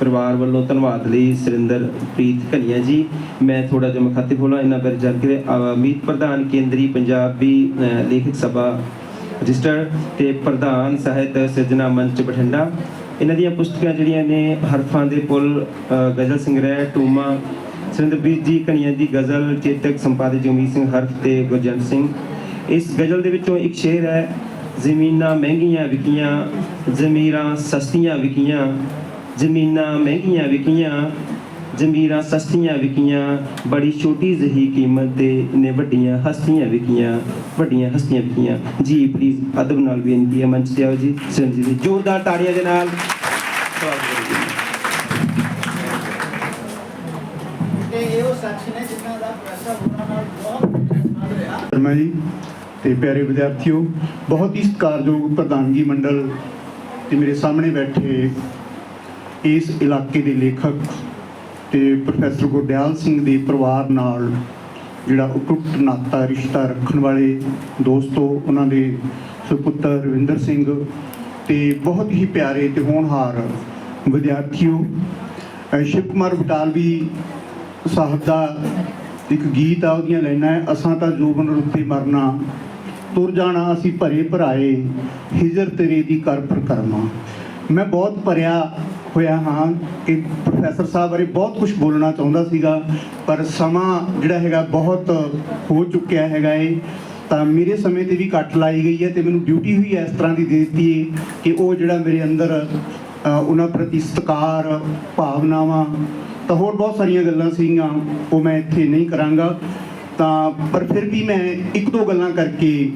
ਪਰਿਵਾਰ ਵੱਲੋਂ ਧੰਨਵਾਦ ਲਈ ਸੁਰਿੰਦਰ ਪ੍ਰੀਤ ਕਲੀਆ ਜੀ। ਮੈਂ ਥੋੜਾ ਜਿਹਾ ਮੁਖਾਤਿਬ ਹੋਣਾ ਇਹਨਾਂ ਬਾਰੇ ਜਾਣਕਾਰੀ ਅ, ਪ੍ਰਧਾਨ ਕੇਂਦਰੀ ਪੰਜਾਬੀ ਲੇਖਕ ਸਭਾ ਰਜਿਸਟਰ ਤੇ ਪ੍ਰਧਾਨ ਸਾਹਿਤ ਸਿਰਜਣਾ ਮੰਚ ਬਠਿੰਡਾ। ਇਹਨਾਂ ਦੀਆਂ ਪੁਸਤਕਾਂ ਜਿਹੜੀਆਂ ਨੇ ਹਰਫਾਂ ਦੇ ਪੁੱਲ ਅ, ਗਜ਼ਲ ਸੰਗ੍ਰਹਿ ਟੂਮਾ ਸੁਰਿੰਦਰਪ੍ਰੀਤ ਜੀ ਕਲੀਆ ਦੀ ਗਜ਼ਲ ਚੇਤਕ ਸੰਪਾਦਕ ਜਗਮੀਤ ਸਿੰਘ ਹਰਫ ਤੇ ਗੁਰਜੰਟ ਸਿੰਘ। ਇਸ ਗਜ਼ਲ ਦੇ ਵਿੱਚੋਂ ਇੱਕ ਸ਼ੇਰ ਹੈ ਜ਼ਮੀਨਾਂ ਮਹਿੰਗੀਆਂ ਵਿਕੀਆਂ ਜ਼ਮੀਰਾਂ ਸਸਤੀਆਂ ਵਿਕੀਆਂ ਜ਼ਮੀਨਾਂ ਮਹਿੰਗੀਆਂ ਵਿਕੀਆਂ ਜ਼ਮੀਰਾਂ ਸਸਤੀਆਂ ਵਿਕੀਆਂ ਬੜੀ ਛੋਟੀ ਜਿਹੀ ਕੀਮਤ ਤੇ ਨੇ ਵੱਡੀਆਂ ਹਸਤੀਆਂ ਵਿਕੀਆਂ ਵੱਡੀਆਂ ਹਸਤੀਆਂ ਵਿਕੀਆਂ। ਜੀ ਪਲੀਜ਼ ਅਦਬ ਨਾਲ ਬੇਨਤੀ ਹੈ ਮੰਚ ਤੇ ਆਓ ਜੀ ਸੰਜੀ ਜੀ ਜ਼ੋਰਦਾਰ ਤਾੜੀਆਂ ਦੇ ਨਾਲ। ਸਵਾਗਤ ਕਰੋ ਜੀ ਤੇ ਇਹ ਉਹ ਸ਼ਖਸ ਨੇ ਜਿਨ੍ਹਾਂ ਦਾ ਪ੍ਰੈਸ਼ਰ ਉਹਨਾਂ ਨਾਲ ਬਹੁਤ ਸ਼ਰਮਾ ਜੀ ਤੇ ਪਿਆਰੇ ਵਿਦਿਆਰਥੀਓ, ਬਹੁਤ ਹੀ ਸਤਿਕਾਰਯੋਗ ਪ੍ਰਧਾਨਗੀ ਮੰਡਲ ਤੇ ਮੇਰੇ ਸਾਹਮਣੇ ਬੈਠੇ ਇਸ ਇਲਾਕੇ ਦੇ ਲੇਖਕ ਤੇ ਪ੍ਰੋਫੈਸਰ ਗੁਰਦਿਆਲ ਸਿੰਘ ਦੇ ਪਰਿਵਾਰ ਨਾਲ ਜਿਹੜਾ ਉਪਰੁਕਤ ਨਾਤਾ ਰਿਸ਼ਤਾ ਰੱਖਣ ਵਾਲੇ ਦੋਸਤੋ, ਉਹਨਾਂ ਦੇ ਸੁਪੁੱਤਰ ਰਵਿੰਦਰ ਸਿੰਘ ਤੇ ਬਹੁਤ ਹੀ ਪਿਆਰੇ ਤੇ ਹੋਣਹਾਰ ਵਿਦਿਆਰਥੀਓ, ਅਹ ਸ਼ਿਵ ਕੁਮਾਰ ਬਟਾਲਵੀ ਸਾਹਿਬ ਦਾ ਇੱਕ ਗੀਤ ਆ ਉਹਦੀਆਂ ਲੈਣਾ ਹੈ, ਅਸਾਂ ਤਾਂ ਜੋਬਨ ਰੁੱਤੇ ਮਰਨਾ, ਤੁਰ ਜਾਣਾ ਅਸੀਂ ਭਰੇ ਭਰਾਏ, ਹਿਜਰ ਤੇਰੇ ਦੀ ਕਰ ਪਰ ਕਰਨਾ ਮੈਂ ਬਹੁਤ ਭਰਿਆ ਹੋਇਆ ਹਾਂ ਕਿ ਪ੍ਰੋਫੈਸਰ ਸਾਹਿਬ ਬਾਰੇ ਬਹੁਤ ਕੁਝ ਬੋਲਣਾ ਚਾਹੁੰਦਾ ਸੀਗਾ, ਪਰ ਸਮਾਂ ਜਿਹੜਾ ਹੈਗਾ ਬਹੁਤ ਹੋ ਚੁੱਕਿਆ ਹੈਗਾ ਏ। ਤਾਂ ਮੇਰੇ ਸਮੇਂ ਤੇ ਵੀ ਕੱਟ ਲਾਈ ਗਈ ਹੈ ਤੇ ਮੈਨੂੰ ਡਿਊਟੀ ਹੋਈ ਇਸ ਤਰ੍ਹਾਂ ਦੀ ਦੇ ਦਿੱਤੀ ਹੈ ਕਿ ਉਹ ਜਿਹੜਾ ਮੇਰੇ ਅੰਦਰ ਉਹਨਾਂ ਪ੍ਰਤੀ ਸਤਿਕਾਰ, ਭਾਵਨਾਵਾਂ ਤਾਂ ਹੋਰ ਬਹੁਤ ਸਾਰੀਆਂ ਗੱਲਾਂ ਸੀਗੀਆਂ, ਉਹ ਮੈਂ ਇੱਥੇ ਨਹੀਂ ਕਰਾਂਗਾ। ਤਾਂ ਪਰ ਫਿਰ ਵੀ ਮੈਂ ਇੱਕ ਦੋ ਗੱਲਾਂ ਕਰਕੇ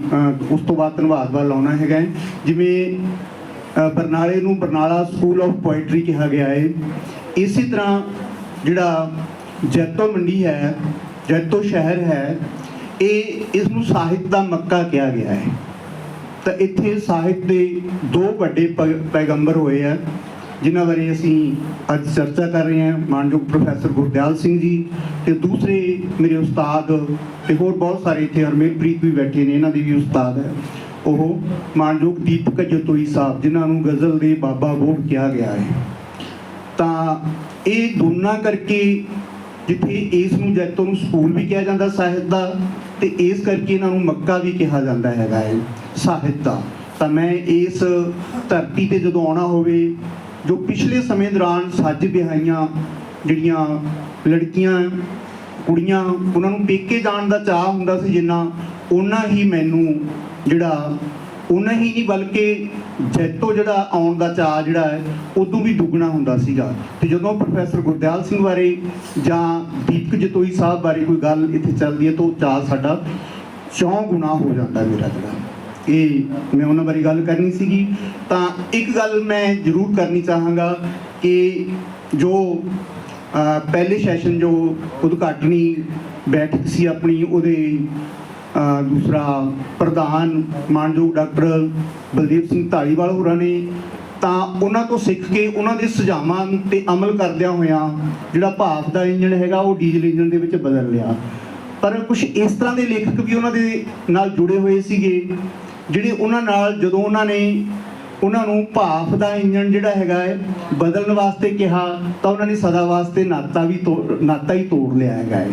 ਉਸ ਤੋਂ ਬਾਅਦ ਧੰਨਵਾਦ ਵੱਲ ਆਉਣਾ ਹੈਗਾ ਜਿਵੇਂ ਬਰਨਾਲੇ ਨੂੰ ਬਰਨਾਲਾ ਸਕੂਲ ਆਫ ਪੋਇਟਰੀ ਕਿਹਾ ਗਿਆ ਹੈ। ਇਸੇ ਤਰ੍ਹਾਂ ਜਿਹੜਾ ਜੈਤੋ ਮੰਡੀ ਹੈ, ਜੈਤੋ ਸ਼ਹਿਰ ਹੈ, ਇਹ ਇਸ ਨੂੰ ਸਾਹਿਤ ਦਾ ਮੱਕਾ ਕਿਹਾ ਗਿਆ ਹੈ। ਤਾਂ ਇੱਥੇ ਸਾਹਿਤ ਦੇ ਦੋ ਵੱਡੇ ਪ- ਪੈਗੰਬਰ ਹੋਏ ਆ। ਜਿਨ੍ਹਾਂ ਬਾਰੇ ਅਸੀਂ ਅੱਜ ਚਰਚਾ ਕਰ ਰਹੇ ਹਾਂ, ਮਾਨਯੋਗ ਪ੍ਰੋਫੈਸਰ ਗੁਰਦਿਆਲ ਸਿੰਘ ਜੀ ਤੇ ਦੂਸਰੇ ਮੇਰੇ ਉਸਤਾਦ ਤੇ ਹੋਰ ਬਹੁਤ ਸਾਰੇ ਇੱਥੇ ਹਰਮੇਲਪ੍ਰੀਤ ਵੀ ਬੈਠੇ ਨੇ, ਇਹਨਾਂ ਦੇ ਵੀ ਉਸਤਾਦ ਹੈ। ਉਹ ਮਾਨਯੋਗ ਦੀਪਕ ਜਤੋਈ ਸਾਹਿਬ, ਜਿਨ੍ਹਾਂ ਨੂੰ ਗਜ਼ਲ ਦੇ ਬਾਬਾ ਬੋੜ ਕਿਹਾ ਗਿਆ ਹੈ। ਤਾਂ ਇਹ ਦੋਨਾਂ ਕਰਕੇ ਜਿੱਥੇ ਇਸ ਨੂੰ ਜੈਤੋ ਨੂੰ ਸਕੂਲ ਵੀ ਕਿਹਾ ਜਾਂਦਾ ਸਾਹਿਤ ਦਾ ਤੇ ਇਸ ਕਰਕੇ ਇਹਨਾਂ ਨੂੰ ਮੱਕਾ ਵੀ ਕਿਹਾ ਜਾਂਦਾ ਹੈਗਾ ਹੈ, ਸਾਹਿਤ ਦਾ। ਤਾਂ ਮੈਂ ਇਸ ਧਰਤੀ ਤੇ ਜਦੋਂ ਆਉਣਾ ਹੋਵੇ ਜੋ ਪਿਛਲੇ ਸਮੇਂ ਦੌਰਾਨ ਸੱਜ ਵਿਆਹੀਆਂ ਜਿਹੜੀਆਂ ਲੜਕੀਆਂ, ਕੁੜੀਆਂ, ਉਹਨਾਂ ਨੂੰ ਪੇਕੇ ਜਾਣ ਦਾ ਚਾਹ ਹੁੰਦਾ ਸੀ ਜਿੰਨਾ ਉਹਨਾਂ ਹੀ ਮੈਨੂੰ ਜਿਹੜਾ ਉਹਨਾਂ ਹੀ ਨਹੀਂ ਬਲਕਿ ਜੈਤੋ ਜਿਹੜਾ ਆਉਣ ਦਾ ਚਾਹ ਜਿਹੜਾ ਹੈ, ਉਦੋਂ ਵੀ ਦੁੱਗਣਾ ਹੁੰਦਾ ਸੀਗਾ। ਤੇ ਜਦੋਂ ਪ੍ਰੋਫੈਸਰ ਗੁਰਦਿਆਲ ਸਿੰਘ ਬਾਰੇ ਜਾਂ ਦੀਪਕ ਜਤੋਈ ਸਾਹਿਬ ਬਾਰੇ ਕੋਈ ਗੱਲ ਇੱਥੇ ਚੱਲਦੀ ਹੈ ਤਾਂ ਉਹ ਚਾਹ ਸਾਡਾ ਚੌਂ ਗੁਣਾ ਹੋ ਜਾਂਦਾ ਮੇਰਾ ਜਿਹੜਾ। ਇਹ ਮੈਂ ਉਹਨਾਂ ਬਾਰੇ ਗੱਲ ਕਰਨੀ ਸੀਗੀ। ਤਾਂ ਇੱਕ ਗੱਲ ਮੈਂ ਜ਼ਰੂਰ ਕਰਨੀ ਚਾਹਾਂਗਾ ਕਿ ਜੋ ਪਹਿਲੇ ਸੈਸ਼ਨ ਜੋ ਉਦਘਾਟਨੀ ਬੈਠਕ ਸੀ ਆਪਣੀ, ਉਹਦੇ ਦੂਸਰਾ ਪ੍ਰਧਾਨ ਮਾਨਯੋਗ ਡਾਕਟਰ ਬਲਦੇਵ ਸਿੰਘ ਧਾਲੀਵਾਲ ਹੋਰਾਂ ਨੇ, ਤਾਂ ਉਹਨਾਂ ਤੋਂ ਸਿੱਖ ਕੇ ਉਹਨਾਂ ਦੇ ਸੁਝਾਵਾਂ ਤੇ ਅਮਲ ਕਰਦਿਆਂ ਹੋਇਆਂ ਜਿਹੜਾ ਭਾਫ ਦਾ ਇੰਜਣ ਹੈਗਾ, ਉਹ ਡੀਜ਼ਲ ਇੰਜਣ ਦੇ ਵਿੱਚ ਬਦਲ ਲਿਆ। ਪਰ ਕੁਝ ਇਸ ਤਰ੍ਹਾਂ ਦੇ ਲੇਖਕ ਵੀ ਉਹਨਾਂ ਦੇ ਨਾਲ ਜੁੜੇ ਹੋਏ ਸੀਗੇ ਜਿਹੜੇ ਉਹਨਾਂ ਨਾਲ ਜਦੋਂ ਉਹਨਾਂ ਨੇ ਉਹਨਾਂ ਨੂੰ ਭਾਫ ਦਾ ਇੰਜਣ ਜਿਹੜਾ ਹੈਗਾ ਹੈ, ਬਦਲਣ ਵਾਸਤੇ ਕਿਹਾ, ਤਾਂ ਉਹਨਾਂ ਨੇ ਸਦਾ ਵਾਸਤੇ ਨਾਤਾ ਵੀ ਤੋੜ- ਨਾਤਾ ਹੀ ਤੋੜ ਲਿਆ ਹੈਗਾ ਹੈ।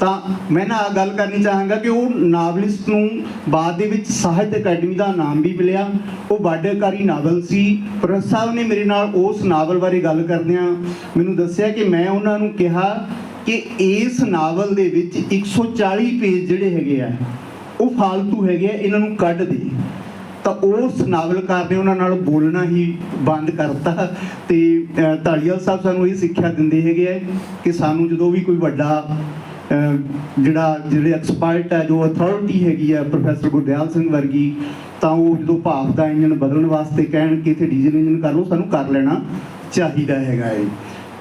ਤਾਂ ਮੈਂ ਨਾ ਆਹ ਗੱਲ ਕਰਨੀ ਚਾਹਾਂਗਾ ਕਿ ਉਹ ਨਾਵਲਿਸਟ ਨੂੰ ਬਾਅਦ ਦੇ ਵਿੱਚ ਸਾਹਿਤ ਅਕੈਡਮੀ ਦਾ ਨਾਮ ਵੀ ਮਿਲਿਆ। ਉਹ ਬਾਡੇਕਾਰੀ ਨਾਵਲ ਸੀ। ਪ੍ਰੋਫੈਸਰ ਸਾਹਿਬ ਨੇ ਮੇਰੇ ਨਾਲ ਉਸ ਨਾਵਲ ਬਾਰੇ ਗੱਲ ਕਰਦਿਆਂ ਮੈਨੂੰ ਦੱਸਿਆ ਕਿ ਮੈਂ ਉਹਨਾਂ ਨੂੰ ਕਿਹਾ ਕਿ ਇਸ ਨਾਵਲ ਦੇ ਵਿੱਚ 140 ਪੇਜ ਜਿਹੜੇ ਹੈਗੇ ਆ ਉਹ ਫਾਲਤੂ ਹੈਗੇ ਆ ਇਹਨਾਂ ਨੂੰ ਕੱਢ ਦੇ। ਤਾਂ ਉਸ ਨਾਵਲਕਾਰ ਨੇ ਉਹਨਾਂ ਨਾਲ ਬੋਲਣਾ ਹੀ ਬੰਦ ਕਰਤਾ ਤੇ ਅਹ, ਢਾਲੀਵਾਲ ਸਾਹਿਬ ਸਾਨੂੰ ਇਹ ਸਿੱਖਿਆ ਦਿੰਦੇ ਹੈਗੇ ਆ ਕਿ ਸਾਨੂੰ ਜਦੋਂ ਵੀ ਕੋਈ ਵੱਡਾ ਜਿਹੜਾ ਜਿਹੜੇ ਐਕਸਪਰਟ ਹੈ ਜੋ ਅਥਾਰਟੀ ਹੈਗੀ ਆ ਪ੍ਰੋਫੈਸਰ ਗੁਰਦਿਆਲ ਸਿੰਘ ਵਰਗੀ ਤਾਂ ਉਹ ਜਦੋਂ ਭਾਫ ਦਾ ਇੰਜਨ ਬਦਲਣ ਵਾਸਤੇ ਕਹਿਣ ਕਿ ਇੱਥੇ ਡੀਜ਼ਲ ਇੰਜਨ ਕਰ ਲਓ ਸਾਨੂੰ ਕਰ ਲੈਣਾ ਚਾਹੀਦਾ ਹੈਗਾ ਏ।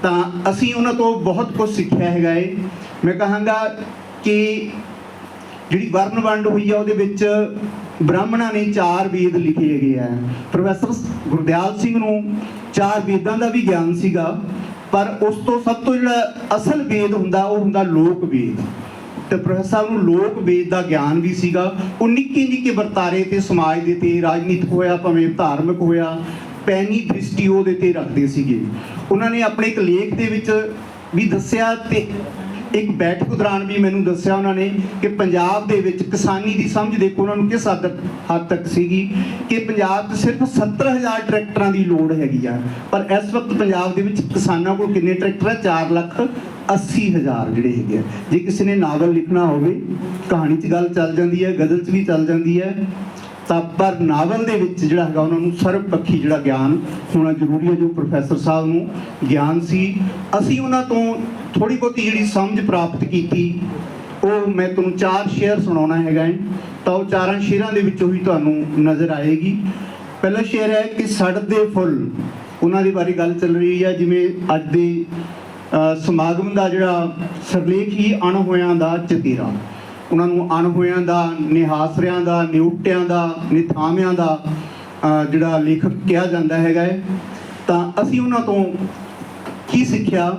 ਤਾਂ ਅਸੀਂ ਉਹਨਾਂ ਤੋਂ ਬਹੁਤ ਕੁਝ ਸਿੱਖਿਆ ਹੈਗਾ ਏ। ਮੈਂ ਕਹਾਂਗਾ ਕਿ ਜਿਹੜੀ ਵਰਨ ਵੰਡ ਹੋਈ ਆ, ਉਹਦੇ ਵਿੱਚ ਬ੍ਰਾਹਮਣਾਂ ਨੇ ਚਾਰ ਵੇਦ ਲਿਖੇ ਹੈਗੇ ਆ। ਪ੍ਰੋਫੈਸਰ ਗੁਰਦਿਆਲ ਸਿੰਘ ਨੂੰ ਚਾਰ ਵੇਦਾਂ ਦਾ ਵੀ ਗਿਆਨ ਸੀਗਾ, ਪਰ ਉਸ ਤੋਂ ਸਭ ਤੋਂ ਜਿਹੜਾ ਅਸਲ ਵੇਦ ਹੁੰਦਾ, ਉਹ ਹੁੰਦਾ ਲੋਕ ਵੇਦ। ਤੇ ਪ੍ਰੋਫੈਸਰ ਸਾਹਿਬ ਨੂੰ ਲੋਕ ਵੇਦ ਦਾ ਗਿਆਨ ਵੀ ਸੀਗਾ। ਉਹ ਨਿੱਕੇ ਨਿੱਕੇ ਵਰਤਾਰੇ ਤੇ ਸਮਾਜ ਦੇ ਤੇ ਰਾਜਨੀਤਿਕ ਹੋਇਆ, ਭਾਵੇਂ ਧਾਰਮਿਕ ਹੋਇਆ, ਪੈਨੀ ਦ੍ਰਿਸ਼ਟੀ ਉਹਦੇ ਤੇ ਰੱਖਦੇ ਸੀਗੇ। ਉਹਨਾਂ ਨੇ ਆਪਣੇ ਇੱਕ ਲੇਖ ਦੇ ਵਿੱਚ ਵੀ ਦੱਸਿਆ ਤੇ ਇੱਕ ਬੈਠਕ ਦੌਰਾਨ ਵੀ ਮੈਨੂੰ ਦੱਸਿਆ ਉਹਨਾਂ ਨੇ ਕਿ ਪੰਜਾਬ ਦੇ ਵਿੱਚ ਕਿਸਾਨੀ ਦੀ ਸਮਝ ਦੇਖੋ ਉਹਨਾਂ ਨੂੰ ਕਿਸ ਹੱਦ ਹੱਦ ਤੱਕ ਸੀਗੀ ਕਿ ਪੰਜਾਬ 'ਚ ਸਿਰਫ 70000 ਟਰੈਕਟਰਾਂ ਦੀ ਲੋੜ ਹੈਗੀ ਆ। ਪਰ ਇਸ ਵਕਤ ਪੰਜਾਬ ਦੇ ਵਿੱਚ ਕਿਸਾਨਾਂ ਕੋਲ ਕਿੰਨੇ ਟਰੈਕਟਰ ਆ? 4 ਲੱਖ 80000 ਜਿਹੜੇ ਹੈਗੇ ਆ। ਜੇ ਕਿਸੇ ਨੇ ਨਾਵਲ ਲਿਖਣਾ ਹੋਵੇ, ਕਹਾਣੀ 'ਚ ਗੱਲ ਚੱਲ ਜਾਂਦੀ ਹੈ, ਗਜ਼ਲ 'ਚ ਵੀ ਚੱਲ ਜਾਂਦੀ ਹੈ। ਤਾਂ ਪਰ ਨਾਵਲ ਦੇ ਵਿੱਚ ਜਿਹੜਾ ਹੈਗਾ ਉਹਨਾਂ ਨੂੰ ਸਰਬਪੱਖੀ ਜਿਹੜਾ ਗਿਆਨ ਹੋਣਾ ਜ਼ਰੂਰੀ ਹੈ, ਜੋ ਪ੍ਰੋਫੈਸਰ ਸਾਹਿਬ ਨੂੰ ਗਿਆਨ ਸੀ। ਅਸੀਂ ਉਹਨਾਂ ਤੋਂ ਥੋੜੀ ਬਹੁਤੀ ਜਿਹੜੀ ਸਮਝ ਪ੍ਰਾਪਤ ਕੀਤੀ, ਉਹ ਮੈਂ ਤੁਹਾਨੂੰ ਚਾਰ ਸ਼ੇਅਰ ਸੁਣਾਉਣਾ ਹੈਗਾ ਹੈ। ਤਾਂ ਉਹ ਚਾਰਾਂ ਸ਼ੇਅਰਾਂ ਦੇ ਵਿੱਚੋਂ ਹੀ ਤੁਹਾਨੂੰ ਨਜ਼ਰ ਆਏਗੀ। ਪਹਿਲਾ ਸ਼ੇਅਰ ਹੈ ਕਿ ਸੜਦੇ ਫੁੱਲ, ਉਹਨਾਂ ਦੇ ਬਾਰੇ ਗੱਲ ਚੱਲ ਰਹੀ ਹੈ। ਜਿਵੇਂ ਅੱਜ ਦੇ ਸਮਾਗਮ ਦਾ ਜਿਹੜਾ ਸਰਲੇਖ ਹੀ ਅਣ ਹੋਇਆਂ ਦਾ ਚਤੀਰਾ। ਉਹਨਾਂ ਨੂੰ ਅਣ ਦਾ, ਨਿਹਾਸਰਿਆਂ ਦਾ, ਨਿਉਟਿਆਂ ਦਾ ਨਿਥਾਵਿਆਂ ਦਾ ਜਿਹੜਾ ਲੇਖਕ ਕਿਹਾ ਜਾਂਦਾ ਹੈਗਾ ਹੈ। ਤਾਂ ਅਸੀਂ ਉਹਨਾਂ ਤੋਂ ਕੀ ਸਿੱਖਿਆ?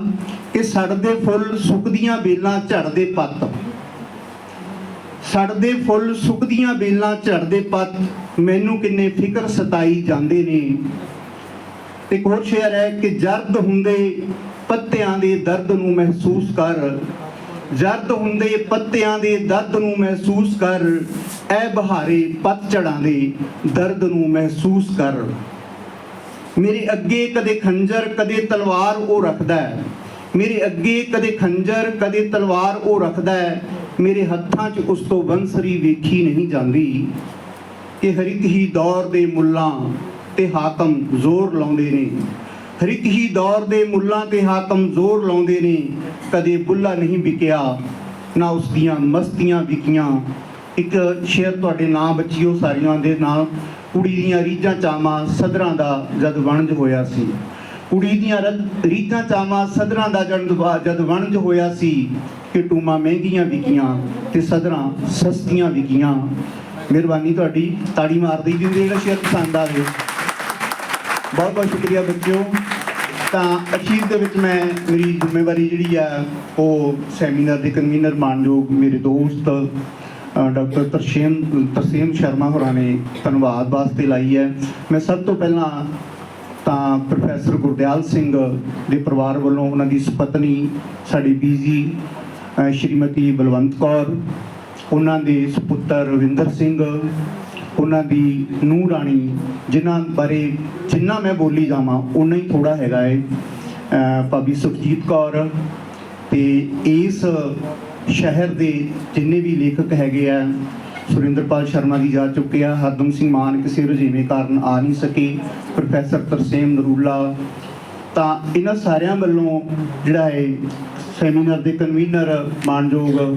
ਕਿ ਸੜਦੇ ਫੁੱਲ ਸੁੱਕਦੀਆਂ ਬੇਲਾਂ ਝੜਦੇ ਪੱਤ। ਸੜਦੇ ਫੁੱਲ ਸੁੱਕਦੀਆਂ ਬੇਲਾਂ ਝੜਦੇ ਪੱਤ, ਮੈਨੂੰ ਕਿੰਨੇ ਫਿਕਰ ਸਤਾਈ ਜਾਂਦੇ ਨੇ। ਤੇ ਇੱਕ ਹੋਰ ਸ਼ੇਅਰ ਹੈ ਕਿ ਜਰਦ ਹੁੰਦੇ ਪੱਤਿਆਂ ਦੇ ਦਰਦ ਨੂੰ ਮਹਿਸੂਸ ਕਰ ਜਰਦ ਹੁੰਦੇ ਪੱਤਿਆਂ ਦੇ ਦਰਦ ਨੂੰ ਮਹਿਸੂਸ ਕਰ, ਐ ਬਹਾਰੇ ਪਤਝੜਾਂ ਦੇ ਦਰਦ ਨੂੰ ਮਹਿਸੂਸ ਕਰ। ਮੇਰੇ ਅੱਗੇ ਕਦੇ ਖੰਜਰ, ਕਦੇ ਤਲਵਾਰ ਉਹ ਰੱਖਦਾ ਹੈ। ਮੇਰੇ ਅੱਗੇ ਕਦੇ ਖੰਜਰ, ਕਦੇ ਤਲਵਾਰ ਉਹ ਰੱਖਦਾ ਹੈ। ਮੇਰੇ ਹੱਥਾਂ 'ਚ ਉਸ ਤੋਂ ਬੰਸਰੀ ਵੇਖੀ ਨਹੀਂ ਜਾਂਦੀ। ਕਿ ਹਰ ਇੱਕ ਹੀ ਦੌਰ ਦੇ ਮੁੱਲਾਂ ਤੇ ਹਾਕਮ ਜ਼ੋਰ ਲਾਉਂਦੇ ਨੇ। ਹਰ ਇੱਕ ਹੀ ਦੌਰ ਦੇ ਮੁੱਲਾਂ ਤੇ ਹਾਕਮ ਜ਼ੋਰ ਲਾਉਂਦੇ ਨੇ, ਕਦੇ ਬੁੱਲਾ ਨਹੀਂ ਵਿਕਿਆ, ਨਾ ਉਸ ਦੀਆਂ ਮਸਤੀਆਂ ਵਿਕੀਆਂ। ਇੱਕ ਸ਼ੇਰ ਤੁਹਾਡੇ ਨਾਂ ਬੱਚਿਓ ਸਾਰੀਆਂ ਦੇ ਨਾਲ ਕੁੜੀ ਦੀਆਂ ਰੀਝਾਂ ਚਾਵਾਂ ਸਦਰਾਂ ਦਾ ਜਦ ਵਣਜ ਹੋਇਆ ਸੀ। ਕੁੜੀ ਦੀਆਂ ਰੀਝਾਂ ਚਾਵਾਂ ਸਦਰਾਂ ਦਾ ਜਦ ਜਦ ਵਣਜ ਹੋਇਆ ਸੀ, ਕਿ ਟੂਮਾਂ ਮਹਿੰਗੀਆਂ ਵਿਕੀਆਂ ਤੇ ਸਦਰਾਂ ਸਸਤੀਆਂ ਵਿਕੀਆਂ। ਮਿਹਰਬਾਨੀ ਤੁਹਾਡੀ, ਤਾੜੀ ਮਾਰਦੀ ਜੀ, ਜਿਹੜਾ ਸ਼ੇਰ ਪਸੰਦ ਆਵੇ। ਬਹੁਤ ਬਹੁਤ ਸ਼ੁਕਰੀਆ ਬੱਚਿਓ। ਤਾਂ ਅਖੀਰ ਦੇ ਵਿੱਚ ਮੈਂ ਮੇਰੀ ਜ਼ਿੰਮੇਵਾਰੀ ਜਿਹੜੀ ਆ ਉਹ ਸੈਮੀਨਾਰ ਦੇ ਕਨਵੀਨਰ ਮਾਨਯੋਗ ਮੇਰੇ ਦੋਸਤ ਡਾਕਟਰ ਤਰਸ਼ੇਮ ਤਰਸੇਮ ਸ਼ਰਮਾ ਹੋਰਾਂ ਨੇ ਧੰਨਵਾਦ ਵਾਸਤੇ ਲਾਈ ਹੈ। ਮੈਂ ਸਭ ਤੋਂ ਪਹਿਲਾਂ ਤਾਂ ਪ੍ਰੋਫੈਸਰ ਗੁਰਦਿਆਲ ਸਿੰਘ ਦੇ ਪਰਿਵਾਰ ਵੱਲੋਂ ਉਹਨਾਂ ਦੀ ਸੁਪਤਨੀ ਸਾਡੀ ਬੀਜੀ ਅ, ਸ਼੍ਰੀਮਤੀ ਬਲਵੰਤ ਕੌਰ ਉਹਨਾਂ ਦੇ ਸੁਪੁੱਤਰ ਰਵਿੰਦਰ ਸਿੰਘ ਉਹਨਾਂ ਦੀ ਨੂੰਹ ਰਾਣੀ ਜਿਨ੍ਹਾਂ ਬਾਰੇ ਜਿੰਨਾ ਮੈਂ ਬੋਲੀ ਜਾਵਾਂ ਉਨਾ ਹੀ ਥੋੜਾ ਹੈਗਾ ਏ। ਭਾਬੀ ਸੁਖਜੀਤ ਕੌਰ ਤੇ ਇਸ ਸ਼ਹਿਰ ਦੇ ਜਿੰਨੇ ਵੀ ਲੇਖਕ ਹੈਗੇ ਆ, ਸੁਰਿੰਦਰਪਾਲ ਸ਼ਰਮਾ ਜੀ ਜਾ ਚੁੱਕੇ ਆ। ਹਰਦਮ ਸਿੰਘ ਮਾਨ ਕਿਸੇ ਰੁਝੇਵੇਂ ਕਾਰਨ ਆ ਨਹੀਂ ਸਕੇ। ਪ੍ਰੋਫੈਸਰ ਤਰਸੇਮ ਨਰੂਲਾ ਤਾਂ ਇਹਨਾਂ ਸਾਰਿਆਂ ਵੱਲੋਂ ਜਿਹੜਾ ਹੈ ਸੈਮੀਨਾਰ ਦੇ ਕਨਵੀਨਰ ਮਾਨਯੋਗ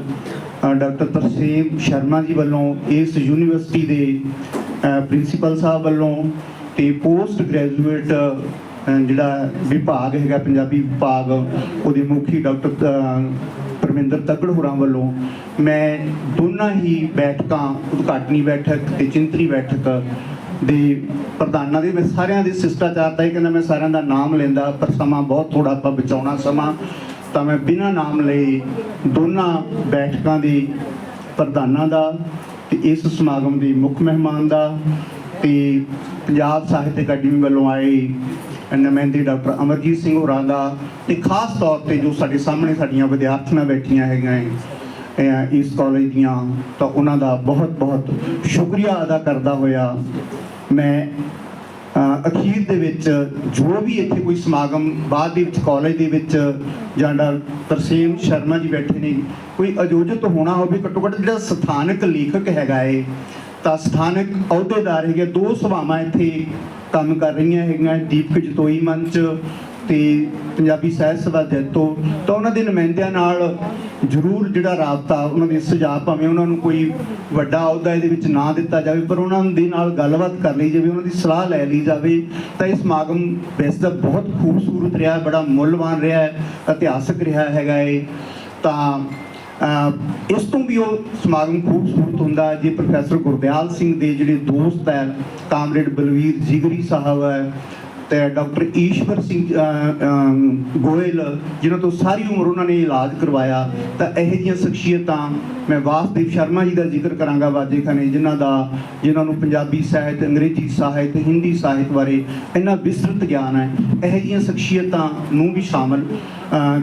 ਡਾਕਟਰ ਤਰਸੇਮ ਸ਼ਰਮਾ ਜੀ ਵੱਲੋਂ ਇਸ ਯੂਨੀਵਰਸਿਟੀ ਦੇ ਪ੍ਰਿੰਸੀਪਲ ਸਾਹਿਬ ਵੱਲੋਂ ਤੇ ਪੋਸਟ ਗ੍ਰੈਜੂਏਟ ਜਿਹੜਾ ਵਿਭਾਗ ਹੈਗਾ, ਪੰਜਾਬੀ ਵਿਭਾਗ, ਉਹਦੇ ਮੁਖੀ ਡਾਕਟਰ ਪਰਮਿੰਦਰ ਤੱਕੜ ਹੋਰਾਂ ਵੱਲੋਂ ਮੈਂ ਦੋਨਾਂ ਹੀ ਬੈਠਕਾਂ, ਉਦਘਾਟਨੀ ਬੈਠਕ ਤੇ ਚਿੰਤਨੀ ਬੈਠਕ ਦੇ ਪ੍ਰਧਾਨਾਂ ਦੇ, ਮੈਂ ਸਾਰਿਆਂ ਦੇ ਸਿਸ਼ਟਾਚਾਰ ਦਾ ਇਹ ਕਹਿੰਦਾ, ਮੈਂ ਸਾਰਿਆਂ ਦਾ ਨਾਮ ਲੈਂਦਾ, ਪਰ ਸਮਾਂ ਬਹੁਤ ਥੋੜਾ ਆਪਾਂ ਬਚਾਉਣਾ ਸਮਾਂ। ਤਾਂ ਮੈਂ ਬਿਨਾਂ ਨਾਮ ਲਏ ਦੋਨਾਂ ਬੈਠਕਾਂ ਦੇ ਪ੍ਰਧਾਨਾਂ ਦਾ ਤੇ ਇਸ ਸਮਾਗਮ ਦੇ ਮੁੱਖ ਮਹਿਮਾਨ ਦਾ ਤੇ ਪੰਜਾਬ ਸਾਹਿਤ ਅਕੈਡਮੀ ਵੱਲੋਂ ਆਏ ਨੁਮਾਇੰਦੇ ਡਾਕਟਰ ਅਮਰਜੀਤ ਸਿੰਘ ਹੋਰਾਂ ਦਾ ਤੇ ਖਾਸ ਤੌਰ ਤੇ ਜੋ ਸਾਡੇ ਸਾਹਮਣੇ ਸਾਡੀਆਂ ਵਿਦਿਆਰਥਣਾਂ ਬੈਠੀਆਂ ਹੈਗੀਆਂ ਹੈ, ਇਸ ਕਾਲਜ ਦੀਆਂ ਤਾਂ ਉਹਨਾਂ ਦਾ ਬਹੁਤ ਬਹੁਤ ਸ਼ੁਕਰੀਆ ਅਦਾ ਕਰਦਾ ਹੋਇਆ ਮੈਂ ਅਖੀਰ ਦੇ ਵਿੱਚ ਜੋ ਵੀ ਇੱਥੇ ਕੋਈ ਸਮਾਗਮ ਬਾਅਦ ਦੇ ਵਿੱਚ ਕਾਲਜ ਦੇ ਵਿੱਚ ਜਾਂ ਡਾਕਟਰ ਤਰਸੇਮ ਸ਼ਰਮਾ ਜੀ ਬੈਠੇ ਨੇ, ਕੋਈ ਆਯੋਜਿਤ ਹੋਣਾ ਹੋਵੇ, ਘੱਟੋ ਘੱਟ ਜਿਹੜਾ ਸਥਾਨਕ ਲੇਖਕ ਹੈਗਾ ਏ, ਤਾਂ ਸਥਾਨਕ ਅਹੁਦੇਦਾਰ ਹੈਗੇ ਦੋ ਸਭਾਵਾਂ ਇੱਥੇ ਕੰਮ ਕਰ ਰਹੀਆਂ ਹੈਗੀਆਂ, ਦੀਪਕ ਜਤੋਈ ਮੰਚ ਤੇ ਪੰਜਾਬੀ ਸਾਹਿਤ ਸਭਾ ਜੈਤੋ ਤਾਂ ਉਹਨਾਂ ਦੇ ਨੁਮਾਇੰਦਿਆਂ ਨਾਲ ਜ਼ਰੂਰ ਜਿਹੜਾ ਰਾਬਤਾ ਉਹਨਾਂ ਦੇ ਸੁਝਾਅ ਭਾਵੇਂ ਉਹਨਾਂ ਨੂੰ ਕੋਈ ਵੱਡਾ ਅਹੁਦਾ ਇਹਦੇ ਵਿੱਚ ਨਾ ਦਿੱਤਾ ਜਾਵੇ ਪਰ ਉਹਨਾਂ ਦੇ ਨਾਲ ਗੱਲਬਾਤ ਕਰ ਲਈ ਜਾਵੇ ਉਹਨਾਂ ਦੀ ਸਲਾਹ ਲੈ ਲਈ ਜਾਵੇ ਤਾਂ ਇਹ ਸਮਾਗਮ ਵੈਸੇ ਤਾਂ ਬਹੁਤ ਖੂਬਸੂਰਤ ਰਿਹਾ ਬੜਾ ਮੁੱਲਵਾਨ ਰਿਹਾ ਹੈ, ਇਤਿਹਾਸਕ ਰਿਹਾ ਹੈਗਾ ਇਹ। ਤਾਂ ਇਸ ਤੋਂ ਵੀ ਉਹ ਸਮਾਗਮ ਖੂਬਸੂਰਤ ਹੁੰਦਾ ਜੇ ਪ੍ਰੋਫੈਸਰ ਗੁਰਦਿਆਲ ਸਿੰਘ ਦੇ ਜਿਹੜੇ ਦੋਸਤ ਹੈ ਕਾਮਰੇਡ ਬਲਵੀਰ ਜਿਗਰੀ ਸਾਹਿਬ ਹੈ ਤੇ ਡਾਕਟਰ ਈਸ਼ਵਰ ਸਿੰਘ ਗੋਇਲ, ਜਿਨ੍ਹਾਂ ਤੋਂ ਸਾਰੀ ਉਮਰ ਉਹਨਾਂ ਨੇ ਇਲਾਜ ਕਰਵਾਇਆ, ਤਾਂ ਇਹੋ ਜਿਹੀਆਂ ਸ਼ਖਸੀਅਤਾਂ ਮੈਂ ਵਾਸਦੇਵ ਸ਼ਰਮਾ ਜੀ ਦਾ ਜ਼ਿਕਰ ਕਰਾਂਗਾ, ਵਾਜੇ ਖਾਨੇ, ਜਿਨ੍ਹਾਂ ਦਾ, ਜਿਨ੍ਹਾਂ ਨੂੰ ਪੰਜਾਬੀ ਸਾਹਿਤ, ਅੰਗਰੇਜ਼ੀ ਸਾਹਿਤ, ਹਿੰਦੀ ਸਾਹਿਤ ਬਾਰੇ ਇੰਨਾ ਵਿਸਤ੍ਰਿਤ ਗਿਆਨ ਹੈ, ਇਹੋ ਜਿਹੀਆਂ ਸ਼ਖਸੀਅਤਾਂ ਨੂੰ ਵੀ ਸ਼ਾਮਲ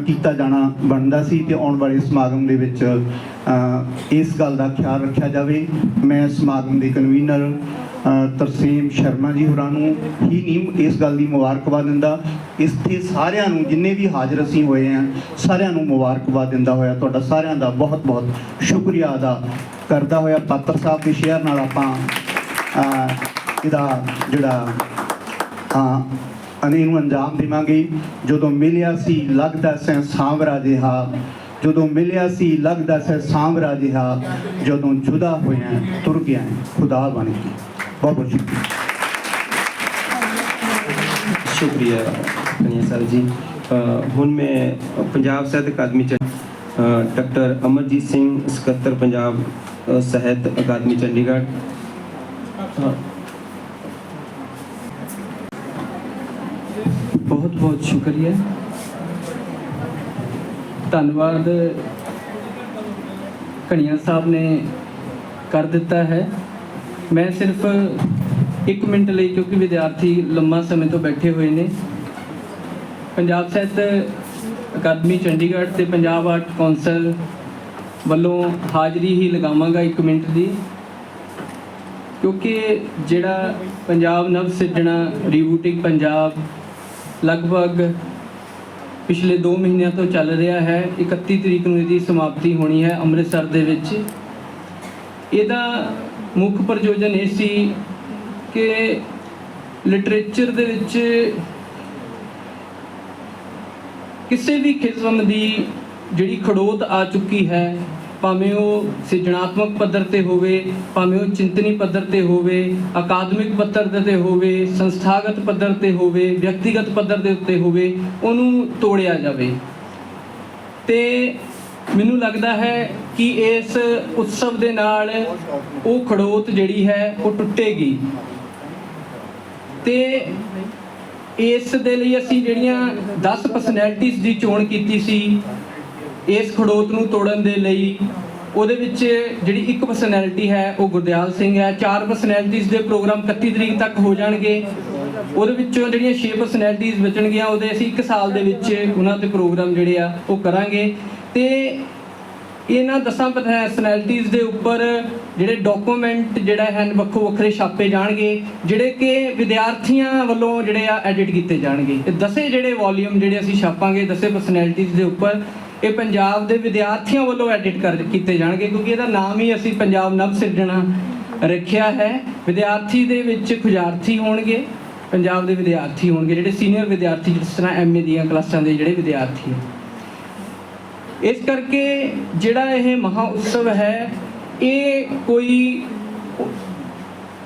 ਕੀਤਾ ਜਾਣਾ ਬਣਦਾ ਸੀ ਤੇ ਆਉਣ ਵਾਲੇ ਸਮਾਗਮ ਦੇ ਵਿੱਚ ਇਸ ਗੱਲ ਦਾ ਖਿਆਲ ਰੱਖਿਆ ਜਾਵੇ। ਮੈਂ ਸਮਾਗਮ ਦੇ ਕਨਵੀਨਰ ਅ, ਤਰਸੇਮ ਸ਼ਰਮਾ ਜੀ ਹੋਰਾਂ ਨੂੰ ਹੀ ਨਹੀਂ ਇਸ ਗੱਲ ਦੀ ਮੁਬਾਰਕਬਾਦ ਦਿੰਦਾ। ਇੱਥੇ ਸਾਰਿਆਂ ਨੂੰ ਜਿੰਨੇ ਵੀ ਹਾਜ਼ਰ ਅਸੀਂ ਹੋਏ ਆ ਸਾਰਿਆਂ ਨੂੰ ਮੁਬਾਰਕਬਾਦ ਦਿੰਦਾ ਹੋਇਆ ਤੁਹਾਡਾ ਸਾਰਿਆਂ ਦਾ ਬਹੁਤ ਬਹੁਤ ਸ਼ੁਕਰੀਆ ਅਦਾ ਕਰਦਾ ਹੋਇਆ। ਪਾਤਰ ਸਾਹਿਬ ਦੇ ਸ਼ੇਅਰ ਨਾਲ ਆਪਾਂ ਇਹਦਾ ਜਿਹੜਾ ਹਾਂ ਅਨੇ ਨੂੰ ਅੰਜਾਮ ਦੇਵਾਂਗੇ। ਜਦੋਂ ਮਿਲਿਆ ਸੀ, ਲੱਗਦਾ ਸੈਂ ਸਾਂਵਰਾ ਜਿਹਾ। ਜਦੋਂ ਮਿਲਿਆ ਸੀ, ਲੱਗਦਾ ਸੈਂ ਸਾਂਵਰਾ ਜਿਹਾ। ਜਦੋਂ ਜੁਦਾ ਹੋਇਆ, ਤੁਰ ਗਿਆ, ਖੁਦਾ ਬਣ ਕੇ। ਬਹੁਤ ਬਹੁਤ ਸ਼ੁਕਰੀਆ। ਸ਼ੁਕਰੀਆ ਸਾਹਿਬ ਜੀ। ਹੁਣ ਮੈਂ ਪੰਜਾਬ ਸਾਹਿਤ ਅਕਾਦਮੀ ਚ ਡਾਕਟਰ ਅਮਰਜੀਤ ਸਿੰਘ ਸਕੱਤਰ ਪੰਜਾਬ ਸਾਹਿਤ ਅਕਾਦਮੀ ਚੰਡੀਗੜ੍ਹ। ਬਹੁਤ ਬਹੁਤ ਸ਼ੁਕਰੀਆ। ਧੰਨਵਾਦ ਕਣੀਆਂ ਸਾਹਿਬ ਨੇ ਕਰ ਦਿੱਤਾ ਹੈ। ਮੈਂ ਸਿਰਫ 1 ਮਿੰਟ ਲਈ, ਕਿਉਂਕਿ ਵਿਦਿਆਰਥੀ ਲੰਮਾ ਸਮੇਂ ਤੋਂ ਬੈਠੇ ਹੋਏ ਨੇ। ਪੰਜਾਬ ਸਾਹਿਤ ਅਕਾਦਮੀ, ਚੰਡੀਗੜ੍ਹ ਤੇ ਪੰਜਾਬ ਆਰਟ ਕੌਂਸਲ ਵੱਲੋਂ ਹਾਜ਼ਰੀ ਹੀ ਲਗਾਵਾਂਗਾ 1 ਮਿੰਟ ਦੀ। ਕਿਉਂਕਿ ਜਿਹੜਾ ਪੰਜਾਬ ਨਵ ਸਿਰਜਣਾ ਰੀਬੂਟਿੰਗ ਪੰਜਾਬ ਲਗਭਗ ਪਿਛਲੇ 2 ਮਹੀਨਿਆਂ ਤੋਂ ਚੱਲ ਰਿਹਾ ਹੈ 31 ਤਰੀਕ ਨੂੰ ਇਹਦੀ ਸਮਾਪਤੀ ਹੋਣੀ ਹੈ ਅੰਮ੍ਰਿਤਸਰ ਦੇ ਵਿੱਚ। ਇਹਦਾ ਮੁੱਖ ਪ੍ਰਯੋਜਨ ਇਹ ਸੀ ਕਿ ਲਿਟਰੇਚਰ ਦੇ ਵਿੱਚ ਕਿਸੇ ਵੀ ਕਿਸਮ ਦੀ ਜਿਹੜੀ ਖੜੋਤ ਆ ਚੁੱਕੀ ਹੈ ਭਾਵੇਂ ਉਹ ਸਿਰਜਣਾਤਮਕ ਪੱਧਰ ਤੇ ਹੋਵੇ, ਭਾਵੇਂ ਉਹ ਚਿੰਤਨੀ ਪੱਧਰ ਤੇ ਹੋਵੇ, ਅਕਾਦਮਿਕ ਪੱਧਰ ਤੇ ਹੋਵੇ, ਸੰਸਥਾਗਤ ਪੱਧਰ ਤੇ ਹੋਵੇ, ਵਿਅਕਤੀਗਤ ਪੱਧਰ ਦੇ ਉੱਤੇ ਹੋਵੇ, ਉਹਨੂੰ ਤੋੜਿਆ ਜਾਵੇ। ਤੇ ਮੈਨੂੰ ਲੱਗਦਾ ਹੈ ਕਿ ਇਸ ਉਤਸਵ ਦੇ ਨਾਲ ਉਹ ਖੜੋਤ ਜਿਹੜੀ ਹੈ, ਉਹ ਟੁੱਟੇਗੀ। ਤੇ ਇਸ ਦੇ ਲਈ ਅਸੀਂ ਜਿਹੜੀਆਂ 10 ਪਰਸਨੈਲਿਟੀਆਂ ਦੀ ਚੋਣ ਕੀਤੀ ਸੀ ਇਸ ਖੜੋਤ ਨੂੰ ਤੋੜਨ ਦੇ ਲਈ ਉਹਦੇ ਵਿੱਚ ਜਿਹੜੀ ਇੱਕ ਪਰਸਨੈਲਿਟੀ ਹੈ ਉਹ ਗੁਰਦਿਆਲ ਸਿੰਘ ਹੈ। ਚਾਰ ਪਰਸਨੈਲਿਟੀਜ਼ ਦੇ ਪ੍ਰੋਗਰਾਮ 31 ਤਰੀਕ ਤੱਕ ਹੋ ਜਾਣਗੇ। ਉਹਦੇ ਵਿੱਚੋਂ ਜਿਹੜੀਆਂ 6 ਪਰਸਨੈਲਿਟੀਜ਼ ਬਚਣਗੀਆਂ, ਉਹਦੇ ਅਸੀਂ 1 ਸਾਲ ਦੇ ਵਿੱਚ ਉਹਨਾਂ ਤੇ ਪ੍ਰੋਗਰਾਮ ਜਿਹੜੇ ਆ ਉਹ ਕਰਾਂਗੇ। ਤੇ ਇਹਨਾਂ ਦਸਾਂ ਪਰਸਨੈਲਿਟੀਆਂ ਦੇ ਉੱਪਰ ਜਿਹੜੇ ਡਾਕੂਮੈਂਟ ਜਿਹੜਾ ਹੈ ਵੱਖੋ ਵੱਖਰੇ ਛਾਪੇ ਜਾਣਗੇ, ਜਿਹੜੇ ਕਿ ਵਿਦਿਆਰਥੀਆਂ ਵੱਲੋਂ ਜਿਹੜੇ ਆ ਐਡਿਟ ਕੀਤੇ ਜਾਣਗੇ। ਇਹ ਦਸੇ ਜਿਹੜੇ ਵੋਲੀਅਮ ਜਿਹੜੇ ਅਸੀਂ ਛਾਪਾਂਗੇ, ਦਸੇ ਪਰਸਨੈਲਿਟੀਜ਼ ਦੇ ਉੱਪਰ ਇਹ ਪੰਜਾਬ ਦੇ ਵਿਦਿਆਰਥੀਆਂ ਵੱਲੋਂ ਐਡਿਟ ਕਰ ਕੀਤੇ ਜਾਣਗੇ ਕਿਉਂਕਿ ਇਹਦਾ ਨਾਮ ਹੀ ਅਸੀਂ ਪੰਜਾਬ ਨਵ ਸਿਰਜਣਾ ਰੱਖਿਆ ਹੈ। ਵਿਦਿਆਰਥੀ ਦੇ ਵਿੱਚ ਖੁਜਾਰਥੀ ਹੋਣਗੇ, ਪੰਜਾਬ ਦੇ ਵਿਦਿਆਰਥੀ ਹੋਣਗੇ, ਜਿਹੜੇ ਸੀਨੀਅਰ ਵਿਦਿਆਰਥੀ, ਜਿਸ ਤਰ੍ਹਾਂ ਐਮਏ ਦੀਆਂ ਕਲਾਸਾਂ ਦੇ ਜਿਹੜੇ ਵਿਦਿਆਰਥੀ ਇਸ ਕਰਕੇ ਜਿਹੜਾ ਇਹ ਮਹਾ ਉਤਸਵ ਹੈ, ਇਹ ਕੋਈ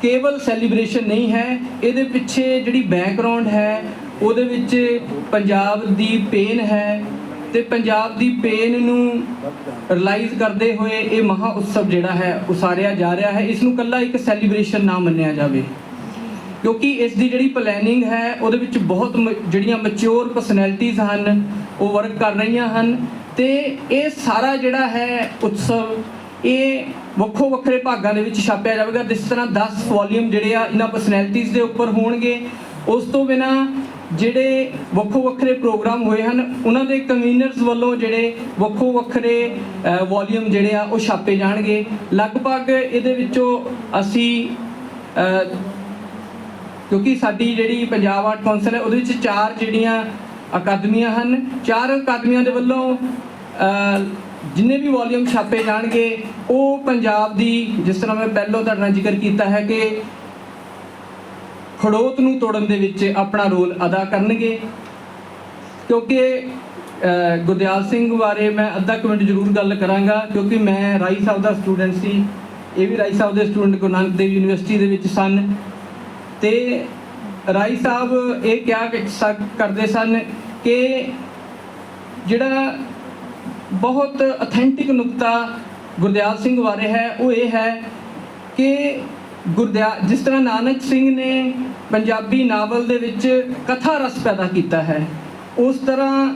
ਕੇਵਲ ਸੈਲੀਬ੍ਰੇਸ਼ਨ ਨਹੀਂ ਹੈ। ਇਹਦੇ ਪਿੱਛੇ ਜਿਹੜੀ ਬੈਕਗ੍ਰਾਉਂਡ ਹੈ, ਉਹਦੇ ਵਿੱਚ ਪੰਜਾਬ ਦੀ ਪੇਨ ਹੈ ਤੇ ਪੰਜਾਬ ਦੀ ਪੇਨ ਨੂੰ ਰਿਅਲਾਈਜ਼ ਕਰਦੇ ਹੋਏ ਇਹ ਮਹਾ ਉਤਸਵ ਜਿਹੜਾ ਹੈ, ਉਸਾਰਿਆ ਜਾ ਰਿਹਾ ਹੈ। ਇਸ ਨੂੰ ਕੱਲਾ ਇੱਕ ਸੈਲੀਬ੍ਰੇਸ਼ਨ ਨਾ ਮੰਨਿਆ ਜਾਵੇ। ਕਿਉਂਕਿ ਇਸ ਦੀ ਜਿਹੜੀ ਪਲੈਨਿੰਗ ਹੈ, ਉਹਦੇ ਵਿੱਚ ਬਹੁਤ ਮ- ਜਿਹੜੀਆਂ ਮੈਚੁਰ ਪਰਸਨੈਲਿਟੀਆਂ ਹਨ, ਉਹ ਵਰਕ ਕਰ ਰਹੀਆਂ ਹਨ। ਤੇ ਇਹ ਸਾਰਾ ਜਿਹੜਾ ਹੈ ਉਤਸਵ, ਇਹ ਵੱਖੋ ਵੱਖਰੇ ਭਾਗਾਂ ਦੇ ਵਿੱਚ ਛਾਪਿਆ ਜਾਵੇਗਾ। ਜਿਸ ਤਰ੍ਹਾਂ 10 ਵੋਲੀਅਮ ਜਿਹੜੇ ਆ, ਇਹਨਾਂ ਪਰਸਨੈਲਿਟੀਆਂ ਦੇ ਉੱਪਰ ਹੋਣਗੇ। ਉਸ ਤੋਂ ਬਿਨਾ ਜਿਹੜੇ ਵੱਖੋ ਵੱਖਰੇ ਪ੍ਰੋਗਰਾਮ ਹੋਏ ਹਨ, ਉਹਨਾਂ ਦੇ ਕਨਵੀਨਰਸ ਵੱਲੋਂ ਜਿਹੜੇ ਵੱਖੋ ਵੱਖਰੇ ਵੋਲੀਅਮ ਜਿਹੜੇ ਆ, ਉਹ ਛਾਪੇ ਜਾਣਗੇ। ਲਗਭਗ ਇਹਦੇ ਵਿੱਚੋਂ ਅਸੀਂ ਕਿਉਂਕਿ ਸਾਡੀ ਜਿਹੜੀ ਪੰਜਾਬ ਆਰਟ ਕੌਂਸਲ ਹੈ, ਉਹਦੇ ਵਿੱਚ ਚਾਰ ਜਿਹੜੀਆਂ ਅਕਾਦਮੀਆਂ ਹਨ, ਚਾਰ ਅਕਾਦਮੀਆਂ ਦੇ ਵੱਲੋਂ ਜਿੰਨੇ ਵੀ ਵੋਲੀਅਮ ਛਾਪੇ ਜਾਣਗੇ, ਉਹ ਪੰਜਾਬ ਦੀ, ਜਿਸ ਤਰ੍ਹਾਂ ਮੈਂ ਪਹਿਲਾਂ ਤੁਹਾਡੇ ਨਾਲ ਜ਼ਿਕਰ ਕੀਤਾ ਹੈ ਕਿ ਖੜੋਤ ਨੂੰ ਤੋੜਨ ਦੇ ਵਿੱਚ ਆਪਣਾ ਰੋਲ ਅਦਾ ਕਰਨਗੇ। ਕਿਉਂਕਿ ਗੁਰਦਿਆਲ ਸਿੰਘ ਬਾਰੇ ਮੈਂ ਅੱਧਾ ਕੁ ਮਿੰਟ ਜ਼ਰੂਰ ਗੱਲ ਕਰਾਂਗਾ, ਕਿਉਂਕਿ ਮੈਂ ਰਾਈ ਸਾਹਿਬ ਦਾ ਸਟੂਡੈਂਟ ਸੀ। ਇਹ ਵੀ ਰਾਈ ਸਾਹਿਬ ਦੇ ਸਟੂਡੈਂਟ ਗੁਰੂ ਨਾਨਕ ਦੇਵ ਯੂਨੀਵਰਸਿਟੀ ਦੇ ਵਿੱਚ ਸਨ। ਤੇ ਰਾਈ ਸਾਹਿਬ ਇਹ ਕਿਹਾ ਕਰਦੇ ਸਨ ਕਿ ਜਿਹੜਾ ਬਹੁਤ ਅਥੈਂਟਿਕ ਨੁਕਤਾ ਗੁਰਦਿਆਲ ਸਿੰਘ ਬਾਰੇ ਹੈ, ਉਹ ਇਹ ਹੈ ਕਿ ਗੁਰਦਿਆ, ਜਿਸ ਤਰ੍ਹਾਂ ਨਾਨਕ ਸਿੰਘ ਨੇ ਪੰਜਾਬੀ ਨਾਵਲ ਦੇ ਵਿੱਚ ਕਥਾ ਰਸ ਪੈਦਾ ਕੀਤਾ ਹੈ, ਉਸ ਤਰ੍ਹਾਂ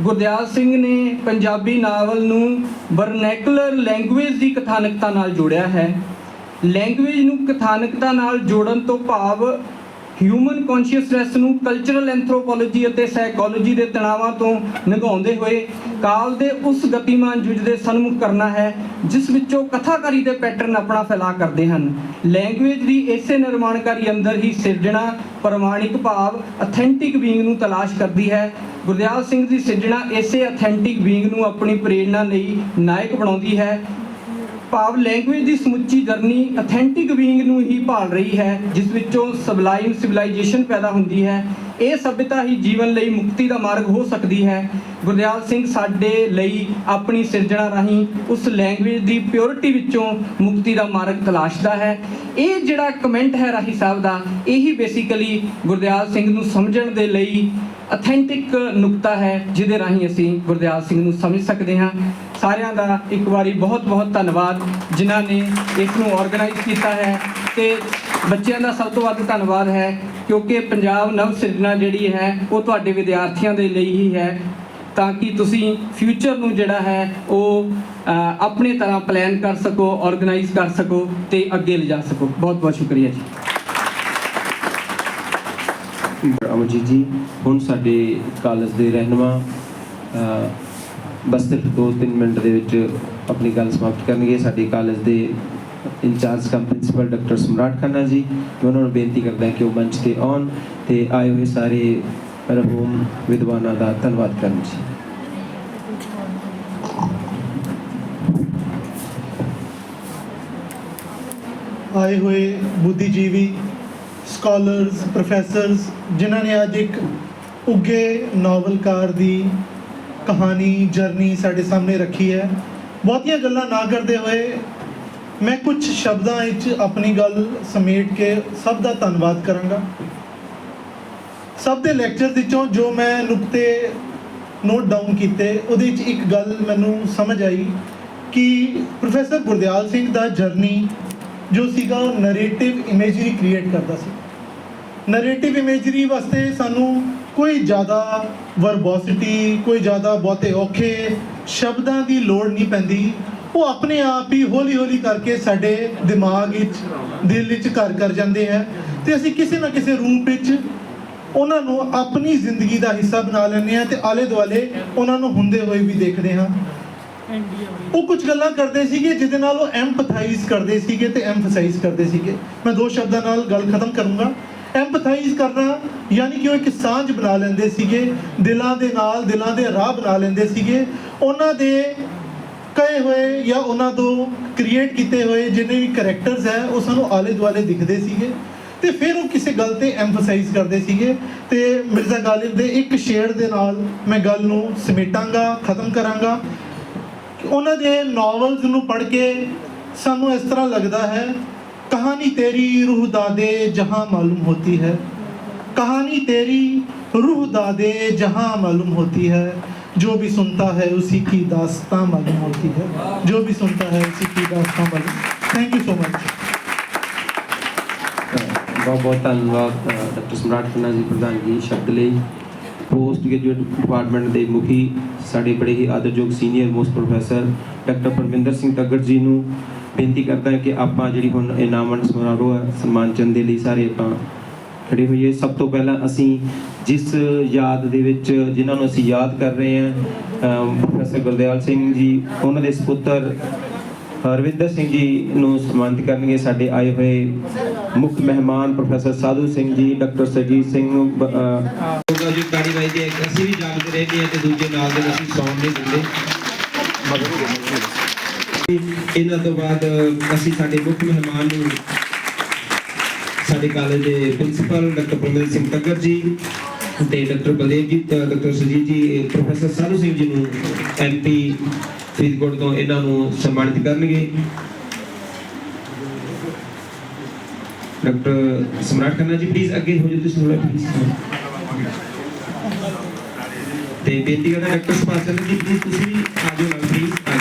ਗੁਰਦਿਆਲ ਸਿੰਘ ਨੇ ਪੰਜਾਬੀ ਨਾਵਲ ਨੂੰ ਵਰਨੈਕੂਲਰ ਲੈਂਗੁਏਜ ਦੀ ਕਥਾਨਕਤਾ ਨਾਲ ਜੋੜਿਆ ਹੈ। ਲੈਂਗੁਏਜ ਨੂੰ ਕਥਾਨਕਤਾ ਨਾਲ ਜੋੜਨ ਤੋਂ ਭਾਵ ਹਿਊਮਨ ਕੌਨਸ਼ੀਅਸਨੈਸ ਨੂੰ ਕਲਚਰਲ ਐਂਥਰੋਪੋਲੋਜੀ ਅਤੇ ਸਾਈਕੋਲੋਜੀ ਦੇ ਤਣਾਵਾਂ ਤੋਂ ਨਿਭਾਉਂਦੇ ਹੋਏ ਕਾਲ ਦੇ ਉਸ ਗਤੀਮਾਨ ਯੁੱਗ ਦੇ ਸਨਮੁਖ ਕਰਨਾ ਹੈ, ਜਿਸ ਵਿੱਚੋਂ ਕਥਾਕਾਰੀ ਦੇ ਪੈਟਰਨ ਆਪਣਾ ਫੈਲਾ ਕਰਦੇ ਹਨ। ਲੈਂਗੁਏਜ ਦੀ ਇਸੇ ਨਿਰਮਾਣਕਾਰੀ ਅੰਦਰ ਹੀ ਸਿਰਜਣਾ ਪ੍ਰਮਾਣਿਕ ਭਾਵ ਅਥੈਂਟਿਕ ਬੀਇੰਗ ਨੂੰ ਤਲਾਸ਼ ਕਰਦੀ ਹੈ। ਗੁਰਦਿਆਲ ਸਿੰਘ ਦੀ ਸਿਰਜਣਾ ਇਸੇ ਅਥੈਂਟਿਕ ਬੀਇੰਗ ਨੂੰ ਆਪਣੀ ਪ੍ਰੇਰਣਾ ਲਈ ਨਾਇਕ ਬਣਾਉਂਦੀ ਹੈ। ਭਾਵ ਲੈਂਗੁਏਜ ਦੀ ਸਮੁੱਚੀ ਜਰਨੀ ਅਥੈਂਟਿਕ ਬੀਇੰਗ ਨੂੰ ਹੀ ਭਾਲ ਰਹੀ ਹੈ, ਜਿਸ ਵਿੱਚੋਂ ਸਬਲਾਈਮ ਸਿਵਲਾਈਜੇਸ਼ਨ ਪੈਦਾ ਹੁੰਦੀ ਹੈ। ਇਹ ਸਭਿਅਤਾ ਹੀ ਜੀਵਨ ਲਈ ਮੁਕਤੀ ਦਾ ਮਾਰਗ ਹੋ ਸਕਦੀ ਹੈ। ਗੁਰਦਿਆਲ ਸਿੰਘ ਸਾਡੇ ਲਈ ਆਪਣੀ ਸਿਰਜਣਾ ਰਾਹੀਂ ਉਸ ਲੈਂਗੁਏਜ ਦੀ ਪਿਓਰਿਟੀ ਵਿੱਚੋਂ ਮੁਕਤੀ ਦਾ ਮਾਰਗ ਤਲਾਸ਼ਦਾ ਹੈ। ਇਹ ਜਿਹੜਾ ਕਮੈਂਟ ਹੈ ਰਾਹੀ ਸਾਹਿਬ ਦਾ, ਇਹੀ ਬੇਸਿਕਲੀ ਗੁਰਦਿਆਲ ਸਿੰਘ ਨੂੰ ਸਮਝਣ ਦੇ ਲਈ ਅਥੈਂਟਿਕ ਨੁਕਤਾ ਹੈ, ਜਿਹਦੇ ਰਾਹੀਂ ਅਸੀਂ ਗੁਰਦਿਆਲ ਸਿੰਘ ਨੂੰ ਸਮਝ ਸਕਦੇ ਹਾਂ। ਸਾਰਿਆਂ ਦਾ ਇੱਕ ਵਾਰੀ ਬਹੁਤ ਬਹੁਤ ਧੰਨਵਾਦ, ਜਿਨ੍ਹਾਂ ਨੇ ਇਸ ਨੂੰ ਆਰਗੇਨਾਈਜ਼ ਕੀਤਾ ਹੈ ਤੇ ਬੱਚਿਆਂ ਦਾ ਸਭ ਤੋਂ ਵੱਧ ਧੰਨਵਾਦ ਹੈ। ਕਿਉਂਕਿ ਪੰਜਾਬ ਨਵ ਸਿਰਜਣਾ ਜਿਹੜੀ ਹੈ, ਉਹ ਤੁਹਾਡੇ ਵਿਦਿਆਰਥੀਆਂ ਦੇ ਲਈ ਹੀ ਹੈ। ਤਾਂ ਕਿ ਤੁਸੀਂ ਫਿਊਚਰ ਨੂੰ ਜਿਹੜਾ ਹੈ, ਉਹ ਆਪਣੇ ਤਰ੍ਹਾਂ ਪਲਾਨ ਕਰ ਸਕੋ ਆਰਗੇਨਾਈਜ਼ ਕਰ ਸਕੋ ਤੇ ਅੱਗੇ ਲਿਜਾ ਸਕੋ। ਬਹੁਤ ਬਹੁਤ ਸ਼ੁਕਰੀਆ ਜੀ। ਅਮਰਜੀਤ ਜੀ, ਹੁਣ ਸਾਡੇ ਕਾਲਜ ਦੇ ਰਹਿਨੁਮਾ ਬਸ ਸਿਰਫ 2-3 ਮਿੰਟ ਦੇ ਵਿੱਚ ਆਪਣੀ ਗੱਲ ਸਮਾਪਤ ਕਰਨਗੇ। ਸਾਡੇ ਕਾਲਜ ਦੇ ਇੰਚਾਰਜ ਕਮ ਪ੍ਰਿੰਸੀਪਲ ਡਾਕਟਰ ਸਮਰਾਟ ਖੰਨਾ ਜੀ ਮੈਂ ਉਹਨਾਂ ਨੂੰ ਬੇਨਤੀ ਕਰਦਾ ਕਿ ਉਹ ਮੰਚ ਤੇ ਆਉਣ ਤੇ ਆਏ ਹੋਏ ਸਾਰੇ ਮਰਹੂਮ ਵਿਦਵਾਨਾਂ ਦਾ ਧੰਨਵਾਦ ਕਰਨ ਜੀ ਆਏ ਹੋਏ ਬੁੱਧੀਜੀਵੀ ਸਕਾਲਰਸ ਪ੍ਰੋਫੈਸਰਸ ਜਿਨ੍ਹਾਂ ਨੇ ਅੱਜ ਇੱਕ ਉੱਗੇ ਨਾਵਲਕਾਰ ਦੀ ਕਹਾਣੀ ਜਰਨੀ ਸਾਡੇ ਸਾਹਮਣੇ ਰੱਖੀ ਹੈ ਬਹੁਤੀਆਂ ਗੱਲਾਂ ਨਾ ਕਰਦੇ ਹੋਏ ਮੈਂ ਕੁਝ ਸ਼ਬਦਾਂ ਵਿੱਚ ਆਪਣੀ ਗੱਲ ਸਮੇਟ ਕੇ ਸਭ ਦਾ ਧੰਨਵਾਦ ਕਰਾਂਗਾ। ਸਭ ਦੇ ਲੈਕਚਰ ਵਿੱਚੋਂ ਜੋ ਮੈਂ ਨੁਕਤੇ ਨੋਟ ਡਾਊਨ ਕੀਤੇ, ਉਹਦੇ ਵਿੱਚ ਇੱਕ ਗੱਲ ਮੈਨੂੰ ਸਮਝ ਆਈ ਕਿ ਪ੍ਰੋਫੈਸਰ ਗੁਰਦਿਆਲ ਸਿੰਘ ਦਾ ਜਰਨੀ ਜੋ ਸੀਗਾ ਉਹ ਨੈਰੇਟਿਵ ਇਮੇਜਰੀ ਕ੍ਰੀਏਟ ਕਰਦਾ ਸੀ। ਨੈਰੇਟਿਵ ਇਮੇਜਰੀ ਵਾਸਤੇ ਸਾਨੂੰ ਕੋਈ ਜ਼ਿਆਦਾ ਵਰਬੋਸਿਟੀ ਕੋਈ ਜ਼ਿਆਦਾ ਬਹੁਤੇ ਔਖੇ ਸ਼ਬਦਾਂ ਦੀ ਲੋੜ ਨਹੀਂ ਪੈਂਦੀ। ਉਹ ਆਪਣੇ ਆਪ ਹੀ ਹੌਲੀ ਹੌਲੀ ਕਰਕੇ ਸਾਡੇ ਦਿਮਾਗ ਵਿੱਚ, ਦਿਲ ਵਿੱਚ ਘਰ ਕਰ ਜਾਂਦੇ ਹੈ ਤੇ ਅਸੀਂ ਕਿਸੇ ਨਾ ਕਿਸੇ ਰੂਪ ਵਿੱਚ ਉਹਨਾਂ ਨੂੰ ਆਪਣੀ ਜ਼ਿੰਦਗੀ ਦਾ ਹਿੱਸਾ ਬਣਾ ਲੈਂਦੇ ਹਾਂ ਤੇ ਆਲੇ ਦੁਆਲੇ ਉਹਨਾਂ ਨੂੰ ਹੁੰਦੇ ਹੋਏ ਵੀ ਦੇਖਦੇ ਹਾਂ। ਉਹ ਕੁਝ ਗੱਲਾਂ ਕਰਦੇ ਸੀਗੇ ਜਿਹਦੇ ਨਾਲ ਉਹ ਐਮਪਥਾਈਜ਼ ਕਰਦੇ ਸੀਗੇ ਤੇ ਐਮਫਸਾਈਜ਼ ਕਰਦੇ ਸੀਗੇ। ਮੈਂ ਦੋ ਸ਼ਬਦਾਂ ਨਾਲ ਗੱਲ ਖਤਮ ਕਰੂੰਗਾ। ਐਮਪਥਾਈਜ਼ ਕਰਨਾ ਯਾਨੀ ਕਿ ਉਹ ਇੱਕ ਸਾਂਝ ਬਣਾ ਲੈਂਦੇ ਸੀਗੇ, ਦਿਲਾਂ ਦੇ ਨਾਲ, ਦਿਲਾਂ ਦੇ ਰਾਹ ਬਣਾ ਲੈਂਦੇ ਸੀਗੇ। ਉਹਨਾਂ ਦੇ ਕਹੇ ਹੋਏ ਜਾਂ ਉਹਨਾਂ ਤੋਂ ਕ੍ਰੀਏਟ ਕੀਤੇ ਹੋਏ ਜਿਹੜੇ ਵੀ ਕੈਰੈਕਟਰਸ ਹੈ, ਉਹ ਸਾਨੂੰ ਆਲੇ ਦੁਆਲੇ ਦਿਖਦੇ ਸੀਗੇ ਤੇ ਫਿਰ ਉਹ ਕਿਸੇ ਗੱਲ ਤੇ ਐਮਫਸਾਈਜ਼ ਕਰਦੇ ਸੀਗੇ ਤੇ ਮਿਰਜ਼ਾ ਗਾਲਿਬ ਦੇ ਇੱਕ ਸ਼ੇਅਰ ਦੇ ਨਾਲ ਮੈਂ ਗੱਲ ਨੂੰ ਸਮੇਟਾਂਗਾ, ਖਤਮ ਕਰਾਂਗਾ। ਉਹਨਾਂ ਦੇ ਨੋਵਲਸ ਨੂੰ ਪੜ੍ਹ ਕੇ ਸਾਨੂੰ ਇਸ ਤਰ੍ਹਾਂ ਲੱਗਦਾ ਹੈ, ਕਹਾਣੀ ਤੇਰੀ ਰੂਹ ਦਾਦੇ ਜਹਾਂ ਮਾਲੂਮ ਹੋਤੀ ਹੈ। ਕਹਾਣੀ ਤੇਰੀ ਰੂਹ ਦਾਦੇ ਜਹਾਂ ਮਾਲੂਮ ਹੋਤੀ ਹੈ। जो भी सुनता है उसी की दास्तां मालूम होती है जो भी सुनता है उसी की दास्तां मालूम थैंक यू सो मच ਬਹੁਤ ਬਹੁਤ ਧੰਨਵਾਦ ਡਾਕਟਰ ਸਮਰਾਟ ਖੰਨਾ ਜੀ ਪ੍ਰਧਾਨਗੀ ਸ਼ਬਦ ਲਈ ਪੋਸਟ ਗ੍ਰੈਜੂਏਟ ਡਿਪਾਰਟਮੈਂਟ ਦੇ ਮੁਖੀ ਸਾਡੇ ਬੜੇ ਹੀ ਆਦਰਯੋਗ senior most professor doctor Parminder Singh Taggar ji ਨੂੰ ਬੇਨਤੀ ਕਰਦਾ ਕਿ ਆਪਾਂ ਜਿਹੜੀ ਹੁਣ ਇਨਾਮਨ ਸਮਾਰੋਹ ਹੈ ਸਨਮਾਨ ਚੰਦ ਦੇ ਲਈ ਸਾਰੇ ਆਪਾਂ ਖੜੇ ਹੋਈਏ। ਸਭ ਤੋਂ ਪਹਿਲਾਂ ਅਸੀਂ ਜਿਸ ਯਾਦ ਦੇ ਵਿੱਚ ਜਿਨ੍ਹਾਂ ਨੂੰ ਅਸੀਂ ਯਾਦ ਕਰ ਰਹੇ ਹਾਂ ਪ੍ਰੋਫੈਸਰ ਗੁਰਦਿਆਲ ਸਿੰਘ ਜੀ ਉਹਨਾਂ ਦੇ ਸੁਪੁੱਤਰ ਹਰਵਿੰਦਰ ਸਿੰਘ ਜੀ ਨੂੰ ਸਨਮਾਨਿਤ ਕਰਨਗੇ ਸਾਡੇ ਆਏ ਹੋਏ ਮੁੱਖ ਮਹਿਮਾਨ ਪ੍ਰੋਫੈਸਰ ਸਾਧੂ ਸਿੰਘ ਜੀ ਡਾਕਟਰ ਸਰਜੀਤ ਸਿੰਘ ਨੂੰ ਹੋਗਾ ਜੀ ਤਾੜੀ ਵਾਈ ਦੀ ਅਸੀਂ ਵੀ ਜਾਗਦੇ ਰਹਿੰਦੇ ਹਾਂ ਤੇ ਦੂਜੇ ਨਾਲ ਦੇ ਅਸੀਂ ਸੌਣ ਨਹੀਂ ਦਿੰਦੇ। ਇਹਨਾਂ ਤੋਂ ਬਾਅਦ ਅਸੀਂ ਸਾਡੇ ਮੁੱਖ ਮਹਿਮਾਨ ਨੂੰ ਸਾਡੇ ਕਾਲਜ ਦੇ ਪ੍ਰਿੰਸੀਪਲ ਡਾਕਟਰ ਪ੍ਰਮੇਲ ਸਿੰਘ ਤੱਕਰ ਜੀ ਤੇ ਡਾਕਟਰ ਬਲਦੇਵ ਡਾਕਟਰ ਸੁਜੀਤ ਜੀ ਪ੍ਰੋਫੈਸਰ ਸਾਧੂ ਸਿੰਘ ਜੀ ਨੂੰ ਐਮਪੀ ਫਰੀਦਕੋਟ ਤੋਂ ਇਹਨਾਂ ਨੂੰ ਸਨਮਾਨਿਤ ਕਰਨਗੇ। ਡਾਕਟਰ ਸਮਰਾਟ ਖੰਨਾ ਜੀ ਪਲੀਜ਼ ਅੱਗੇ ਹੋ ਜਾਓ, ਤੁਸੀਂ ਥੋੜਾ ਪਲੀਜ਼ ਤੇ ਬੇਨਤੀ ਕਰਦਾ ਡਾਕਟਰ ਸੁਭਾਸ਼ ਚੰਦਰ ਜੀ ਪਲੀਜ਼ ਤੁਸੀਂ ਵੀ ਨਾਲ ਪਲੀਜ਼ ਆ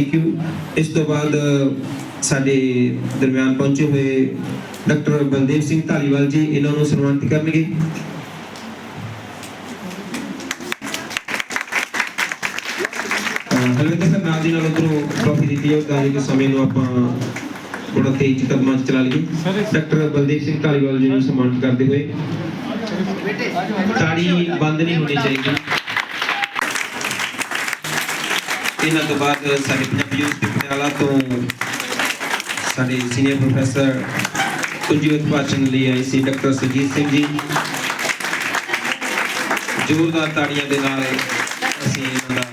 ਥੈਂਕ ਯੂ ਇਸ ਤੋਂ ਬਾਅਦ ਸਾਡੇ ਦਰਮਿਆਨ ਪਹੁੰਚੇ ਹੋਏ ਡਾਕਟਰ ਬਲਦੇਵ ਸਿੰਘ ਧਾਲੀਵਾਲ ਜੀ, ਇਹਨਾਂ ਨੂੰ ਸਨਮਾਨਿਤ ਕਰਨਗੇ। ਹਲਵਿੰਦਰ ਸਰ ਨਾਲ ਦੀ ਨਾਲ ਉਧਰੋਂ ਟਰੋਫੀ ਦਿੱਤੀ ਹੈ, ਤਾਂ ਕਿ ਸਮੇਂ ਨੂੰ ਆਪਾਂ ਥੋੜਾ ਤੇਜ਼ ਕਦਮਾਂ 'ਚ ਚਲਾ ਲਈਏ। ਡਾਕਟਰ ਬਲਦੇਵ ਸਿੰਘ ਧਾਲੀਵਾਲ ਜੀ ਨੂੰ ਸਨਮਾਨਿਤ ਕਰਦੇ ਹੋਏ, ਤਾੜੀ ਬੰਦ ਨਹੀਂ ਹੋਣੀ ਚਾਹੀਦੀ। ਇਹਨਾਂ ਤੋਂ ਬਾਅਦ ਸਾਡੇ ਪੰਜਾਬੀ ਯੂਨੀਵਰਸਿਟੀ ਪਟਿਆਲਾ ਤੋਂ ਸਾਡੇ ਸੀਨੀਅਰ ਪ੍ਰੋਫੈਸਰ ਕੁਲਜੀਤ ਭਾਸ਼ਣ ਲਈ ਆਏ ਸੀ ਡਾਕਟਰ ਸੁਜੀਤ ਸਿੰਘ ਜੀ ਜ਼ੋਰਦਾਰ ਤਾੜੀਆਂ ਦੇ ਨਾਲ ਅਸੀਂ ਇਹਨਾਂ ਦਾ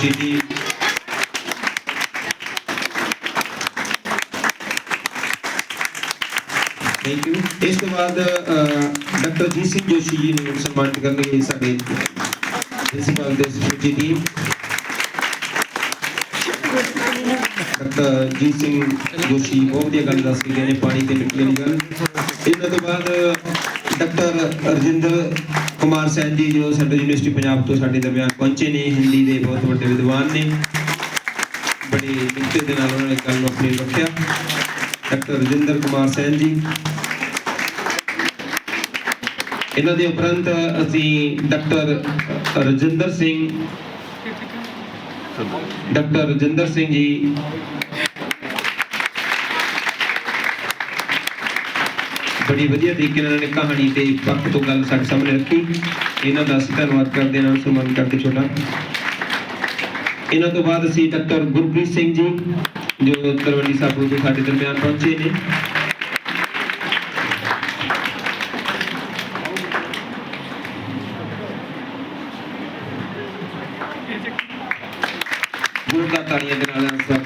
ਜੀ ਥੈਂਕ ਯੂ ਇਸ ਤੋਂ ਬਾਅਦ ਡਾਕਟਰ ਜੀ ਸਿੰਘ ਜੋਸ਼ੀ ਜੀ ਨੂੰ ਸਨਮਾਨਿਤ ਕਰਨਗੇ ਸਾਡੇ ਪ੍ਰਿੰਸੀਪਲ ਦੇ ਸੁਚੀ ਟੀਮ। ਡਾਕਟਰ ਜੀ ਸਿੰਘ ਜੋਸ਼ੀ ਬਹੁਤ ਵਧੀਆ ਗੱਲ ਦੱਸ ਕੇ ਗਏ ਨੇ, ਪਾਣੀ ਤੇ ਮਿੱਟੀ ਵਾਲੀ ਗੱਲ ਇਹਨਾਂ ਤੋਂ ਬਾਅਦ ਡਾਕਟਰ ਰਜਿੰਦਰ ਕੁਮਾਰ ਸੈਨ ਜੀ ਜੋ ਸਾਡੇ ਯੂਨੀਵਰਸਿਟੀ ਪੰਜਾਬ ਤੋਂ ਸਾਡੇ ਦਰਮਿਆਨ ਪਹੁੰਚੇ ਨੇ, ਹਿੰਦੀ ਦੇ ਬਹੁਤ ਵੱਡੇ ਵਿਦਵਾਨ ਨੇ। ਬੜੇ ਨਿੱਘਤੇ ਦੇ ਨਾਲ ਉਹਨਾਂ ਨੇ ਗੱਲ ਨੂੰ ਆਪਣੀ ਰੱਖਿਆ। ਡਾਕਟਰ ਰਜਿੰਦਰ ਕੁਮਾਰ ਸੈਨ ਜੀ ਇਹਨਾਂ ਦੇ ਉਪਰੰਤ ਅਸੀਂ ਡਾਕਟਰ ਰਜਿੰਦਰ ਸਿੰਘ ਡਾਕਟਰ ਰਜਿੰਦਰ ਸਿੰਘ ਜੀ। ਬੜੀ ਵਧੀਆ ਤਰੀਕੇ ਨਾਲ ਨੇ ਕਹਾਣੀ ਤੇ ਪੱਖ ਤੋਂ ਗੱਲ ਸਾਡੇ ਸਾਹਮਣੇ ਰੱਖੀ। ਇਹਨਾਂ ਦਾ ਅਸੀਂ ਧੰਨਵਾਦ ਕਰਦੇ ਹਾਂ, ਇਹਨਾਂ ਨੂੰ ਸਨਮਾਨ ਕਰਦੇ ਛੋਟਾ। ਇਹਨਾਂ ਤੋਂ ਬਾਅਦ ਅਸੀਂ ਡਾਕਟਰ ਗੁਰਪ੍ਰੀਤ ਸਿੰਘ ਜੀ ਜੋ ਤਲਵੰਡੀ ਸਾਹਿਬ ਤੋਂ ਸਾਡੇ ਦਰਮਿਆਨ ਪਹੁੰਚੇ ਨੇ।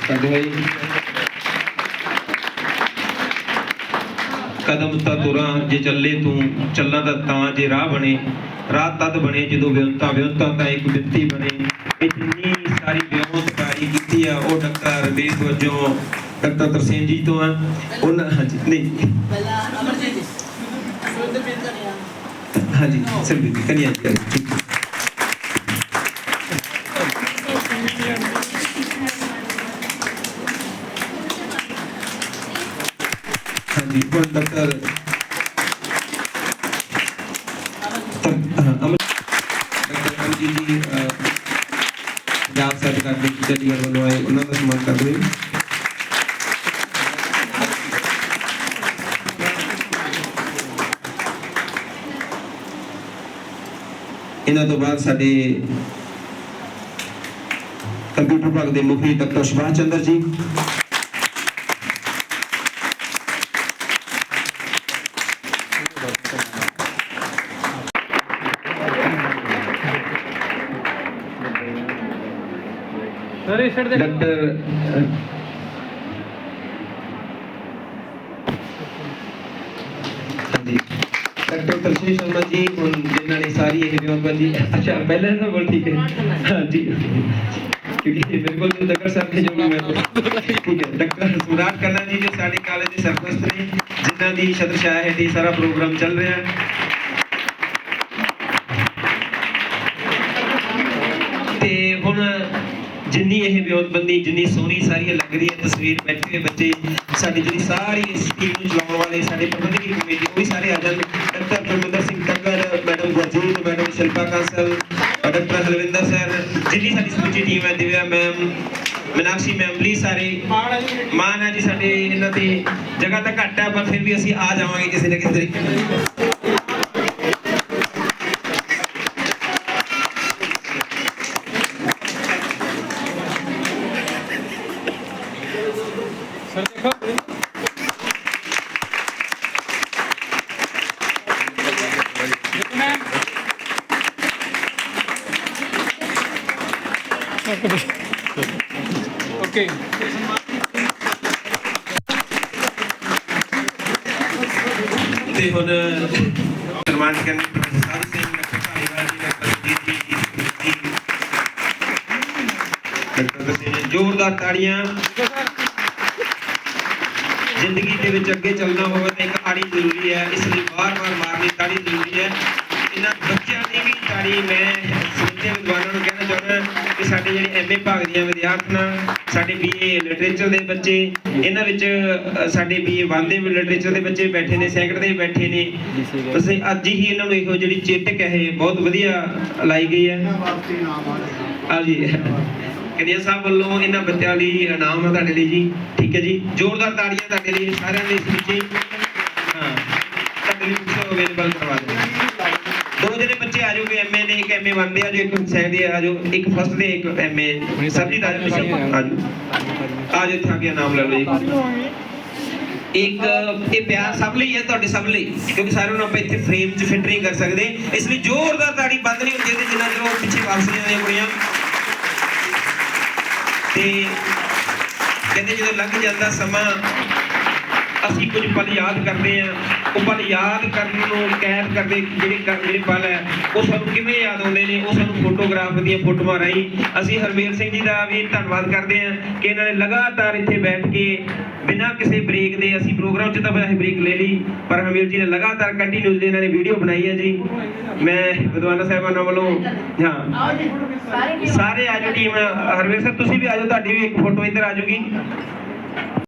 ਹੋਏ ਕਦਮ ਤਾਂ ਤੁਰਾਂ ਜੇ ਚੱਲੇ ਤੂੰ ਚੱਲਾਂ ਤਾਂ ਤਾਂ ਜੇ ਰਾਹ ਬਣੇ। ਰਾਹ ਤਦ ਬਣੇ ਜਦੋਂ ਵਿਉਂਤਾ ਵਿਉਂਤਾ ਤਾਂ ਇੱਕ ਬਿੰਤੀ ਬਣੇ। ਇਹ ਜਿੰਨੀ ਸਾਰੀ ਵਿਉਂਤਕਾਰੀ ਕੀਤੀ ਆ ਉਹ ਡਾਕਟਰ ਬੇਸ ਵਜੋਂ ਡਾਕਟਰ ਤਰਸੇਮ ਜੀ ਤੋਂ ਆ। ਉਹਨਾਂ ਹਾਂਜੀ ਨਹੀਂ। ਪਹਿਲਾਂ ਅਮਰਜੀਤ ਜੀ। ਸੁਰਿੰਦਰ ਬੀਰ ਕਨਿਆ ਹਾਂਜੀ ਸਿਰ ਵੀ ਕਰੀਏ ਠੀਕ ਹੈ। ਹਾਂਜੀ ਹੁਣ ਡਾਕਟਰ ਅਮਰ ਡਾਕਟਰ ਅਮਰਜੀਤ ਜੀ ਅਹ, ਪੰਜਾਬ ਸਰਕਾਰ ਦੇ ਚੰਡੀਗੜ੍ਹ ਵੱਲੋਂ ਆਏ ਉਹਨਾਂ ਦਾ ਸਨਮਾਨ ਕਰਦੇ ਹੋਏ ਇਹਨਾਂ ਤੋਂ ਬਾਅਦ ਸਾਡੇ ਕੰਪਿਊਟਰ ਵਿਭਾਗ ਦੇ ਮੁਖੀ doctor Subhash Chander ji. Doctor doctor Tarshi Sharma ji ਹੁਣ ਜਿਨ੍ਹਾਂ ਨੇ ਸਾਰੀ ਇਹ ਵਿਉਂਤਬੰਦੀ ਅੱਛਾ, ਪਹਿਲਾਂ ਤਾਂ ਬੋਲ ਠੀਕ ਹੈ। ਹਾਂਜੀ। ਕਿਉਂਕਿ ਮੇਰੇ ਕੋਲ ਜੋ ਡਾਕਟਰ ਸਾਹਿਬ ਠੀਕ ਹੈ। ਡਾਕਟਰ ਸੁਰਾਟ ਕਰਨਾ ਜੀ ਜੋ ਸਾਡੇ ਕਾਲਜ ਦੇ ਸਰਪ੍ਰਸਤ ਨੇ, ਜਿਨ੍ਹਾਂ ਦੀ ਛਤਰਛਾਇਆ ਹੇਠ ਇਹ ਸਾਰਾ ਪ੍ਰੋਗਰਾਮ ਚੱਲ ਰਿਹਾ ਤੇ ਹੁਣ ਜਿੰਨੀ ਇਹ ਵਿਉਂਤਬੰਦੀ ਜਿੰਨੀ ਸੋਹਣੀ ਸਾਰੀ ਲੱਗ ਰਹੀ ਹੈ ਤਸਵੀਰ ਬੈਠੇ ਬੱਚੇ, ਸਾਡੀ ਜਿਹੜੀ ਸਾਰੀ ਇਸ ਟੀਮ ਨੂੰ ਚਲਾਉਣ ਵਾਲੇ, ਸਾਡੇ ਪ੍ਰਬੰਧਕੀ ਕਮੇਟੀ, ਉਹ ਵੀ ਸਾਰੇ ਆ ਜਾਣ ਗੁਰਜੀਤ ਕਾਂਸਲ ਔਰ ਡਾਕਟਰ ਹਲਵਿੰਦਰ ਸਰ, ਜਿੰਨੀ ਸਾਡੀ ਸਮੁੱਚੀ ਟੀਮ ਹੈ Divya ma'am Meenakshi ma'am please ਸਾਰੇ। ਮਾਨ ਹੈ ਜੀ ਸਾਡੇ ਇਹਨਾਂ ਤੇ। ਜਗ੍ਹਾ ਤਾਂ ਘੱਟ ਹੈ, ਪਰ ਫਿਰ ਵੀ ਅਸੀਂ ਆ ਜਾਵਾਂਗੇ ਕਿਸੇ ਨਾ ਕਿਸੇ ਤਰੀਕੇ ਨਾਲ। ਜ਼ੋਰਦਾਰ ਤਾੜੀਆਂ। ਜ਼ਿੰਦਗੀ ਦੇ ਵਿੱਚ ਅੱਗੇ ਚੱਲਣਾ ਹੋਵੇ ਤਾਂ ਇੱਕ ਤਾੜੀ ਜ਼ਰੂਰੀ ਹੈ। ਇਸ ਲਈ ਬਾਰ-ਬਾਰ ਮਾਰਨੀ ਤਾੜੀ ਜ਼ਰੂਰੀ ਹੈ। ਇਹਨਾਂ ਬੱਚਿਆਂ ਦੀ ਵੀ ਤਾੜੀ ਮੈਂ ਸਮੁੱਚੇ ਦੇ ਵਿਦਵਾਨਾਂ ਨੂੰ ਕਹਿਣਾ ਚਾਹੁੰਦਾ ਕਿ ਸਾਡੇ ਜਿਹੜੇ ਐਮਏ ਭਾਗ ਦੀਆਂ ਵਿਦਿਆਰਥਣਾਂ ਸਾਡੇ ਬੀਏ ਲਿਟਰੇਚਰ ਦੇ ਬੱਚੇ ਇਹਨਾਂ ਵਿੱਚ ਸਾਡੇ ਬੀਏ 1 ਦੇ ਲਿਟਰੇਚਰ ਦੇ ਬੱਚੇ ਬੈਠੇ ਨੇ ਸੈਕੰਡ ਦੇ ਬੈਠੇ ਨੇ। ਅਸੀਂ ਅੱਜ ਹੀ ਇਹਨਾਂ ਨੂੰ ਇਹੋ ਜਿਹੜੀ ਚੇਤਕ ਹੈ ਬਹੁਤ ਵਧੀਆ ਲਾਈ ਗਈ ਹੈ। ਆ ਜੀ। ਕਨਿਆ ਸਾਹਿਬ ਵੱਲੋਂ ਇਹਨਾਂ ਬੱਚਿਆਂ ਲਈ ਇਨਾਮ ਹੈ ਤੁਹਾਡੇ ਲਈ ਜੀ, ਠੀਕ ਹੈ ਜੀ? ਜ਼ੋਰਦਾਰ ਤਾੜੀਆਂ ਤੁਹਾਡੇ ਲਈ, ਸਾਰਿਆਂ ਦੇ ਇਸ ਵਿੱਚ। ਹਾਂ, ਤੁਹਾਡੇ ਲਈ ਕੁਝ ਅਵੇਲੇਬਲ ਕਰਵਾ ਦਿੰਦੇ ਦੋ ਜਿਹੜੇ ਬੱਚੇ ਆ ਜਾਓਗੇ ਐਮਏ ਦੇ ਇੱਕ ਐਮਏ ਵਨ ਦੇ ਆ, ਜੋ ਇੱਕ ਸੈਕੰਡ ਦੇ ਆ ਜੋ ਇੱਕ ਫਸਟ ਦੇ, ਇੱਕ ਐਮਏ ਸਬਜੀ ਦਾ ਆ ਜਾਓ ਆ ਜਾਓ ਆ ਜਾਓ, ਇੱਥੇ ਆ ਕੇ ਨਾਮ ਲੈ ਲਓ ਜੀ। ਇੱਕ, ਇਹ ਪਿਆਰ ਸਭ ਲਈ ਹੈ, ਤੁਹਾਡੇ ਸਭ ਲਈ, ਕਿਉਂਕਿ ਸਾਰਿਆਂ ਨੂੰ ਆਪਾਂ ਇੱਥੇ ਫਰੇਮ 'ਚ ਫਿੱਟ ਨਹੀਂ ਕਰ ਸਕਦੇ। ਇਸ ਲਈ ਜ਼ੋਰਦਾਰ ਤਾੜੀ ਬੰਦ ਨਹੀਂ ਹੁੰਦੀ ਤੇ ਜਿੰਨਾ ਚਿਰ ਉਹ ਪਿੱਛੇ ਵਾਪਸ ਨਹੀਂ ਆਉਂਦੀਆਂ ਕੁੜੀਆਂ ਤੇ ਕਹਿੰਦੇ ਜਦੋਂ ਲੰਘ ਜਾਂਦਾ ਸਮਾਂ ਅਸੀਂ ਕੁਝ ਪਲ ਯਾਦ ਕਰਦੇ ਆ ਉਹ ਪਲ ਯਾਦ ਕਰਨ ਨੂੰ ਕੈਦ ਕਰਦੇ ਜਿਹੜੇ ਜਿਹੜੇ ਪਲ ਹੈ, ਉਹ ਸਾਨੂੰ ਕਿਵੇਂ ਯਾਦ ਆਉਂਦੇ ਨੇ, ਉਹ ਸਾਨੂੰ ਫੋਟੋਗ੍ਰਾਫ ਦੀਆਂ ਫੋਟੋਆਂ ਰਾਹੀਂ। ਅਸੀਂ ਹਰਮੇਲ ਸਿੰਘ ਜੀ ਦਾ ਵੀ ਧੰਨਵਾਦ ਕਰਦੇ ਆ ਕਿ ਇਹਨਾਂ ਨੇ ਲਗਾਤਾਰ ਇੱਥੇ ਬੈਠ ਕੇ ਬਿਨਾਂ ਕਿਸੇ ਬ੍ਰੇਕ ਦੇ ਅਸੀਂ ਪ੍ਰੋਗਰਾਮ 'ਚ ਤਾਂ ਵੈਸੇ ਬ੍ਰੇਕ ਲੈ ਲਈ, ਪਰ ਹਰਮੇਲ ਜੀ ਨੇ ਲਗਾਤਾਰ ਕੰਟੀਨਿਊਸਲੀ ਇਹਨਾਂ ਨੇ ਵੀਡੀਓ ਬਣਾਈ ਹੈ ਜੀ। ਮੈਂ ਵਿਦਵਾਨਾ ਸਾਹਿਬਾਨਾਂ ਵੱਲੋਂ, ਹਾਂ। ਸਾਰੇ ਸਾਰੇ ਆਜੋ ਟੀਮ ਹਰਵੀਰ ਸਰ, ਤੁਸੀਂ ਵੀ ਆਜੋ ਤੁਹਾਡੀ ਵੀ ਇੱਕ ਫੋਟੋ ਇੱਧਰ ਆ ਜੂਗੀ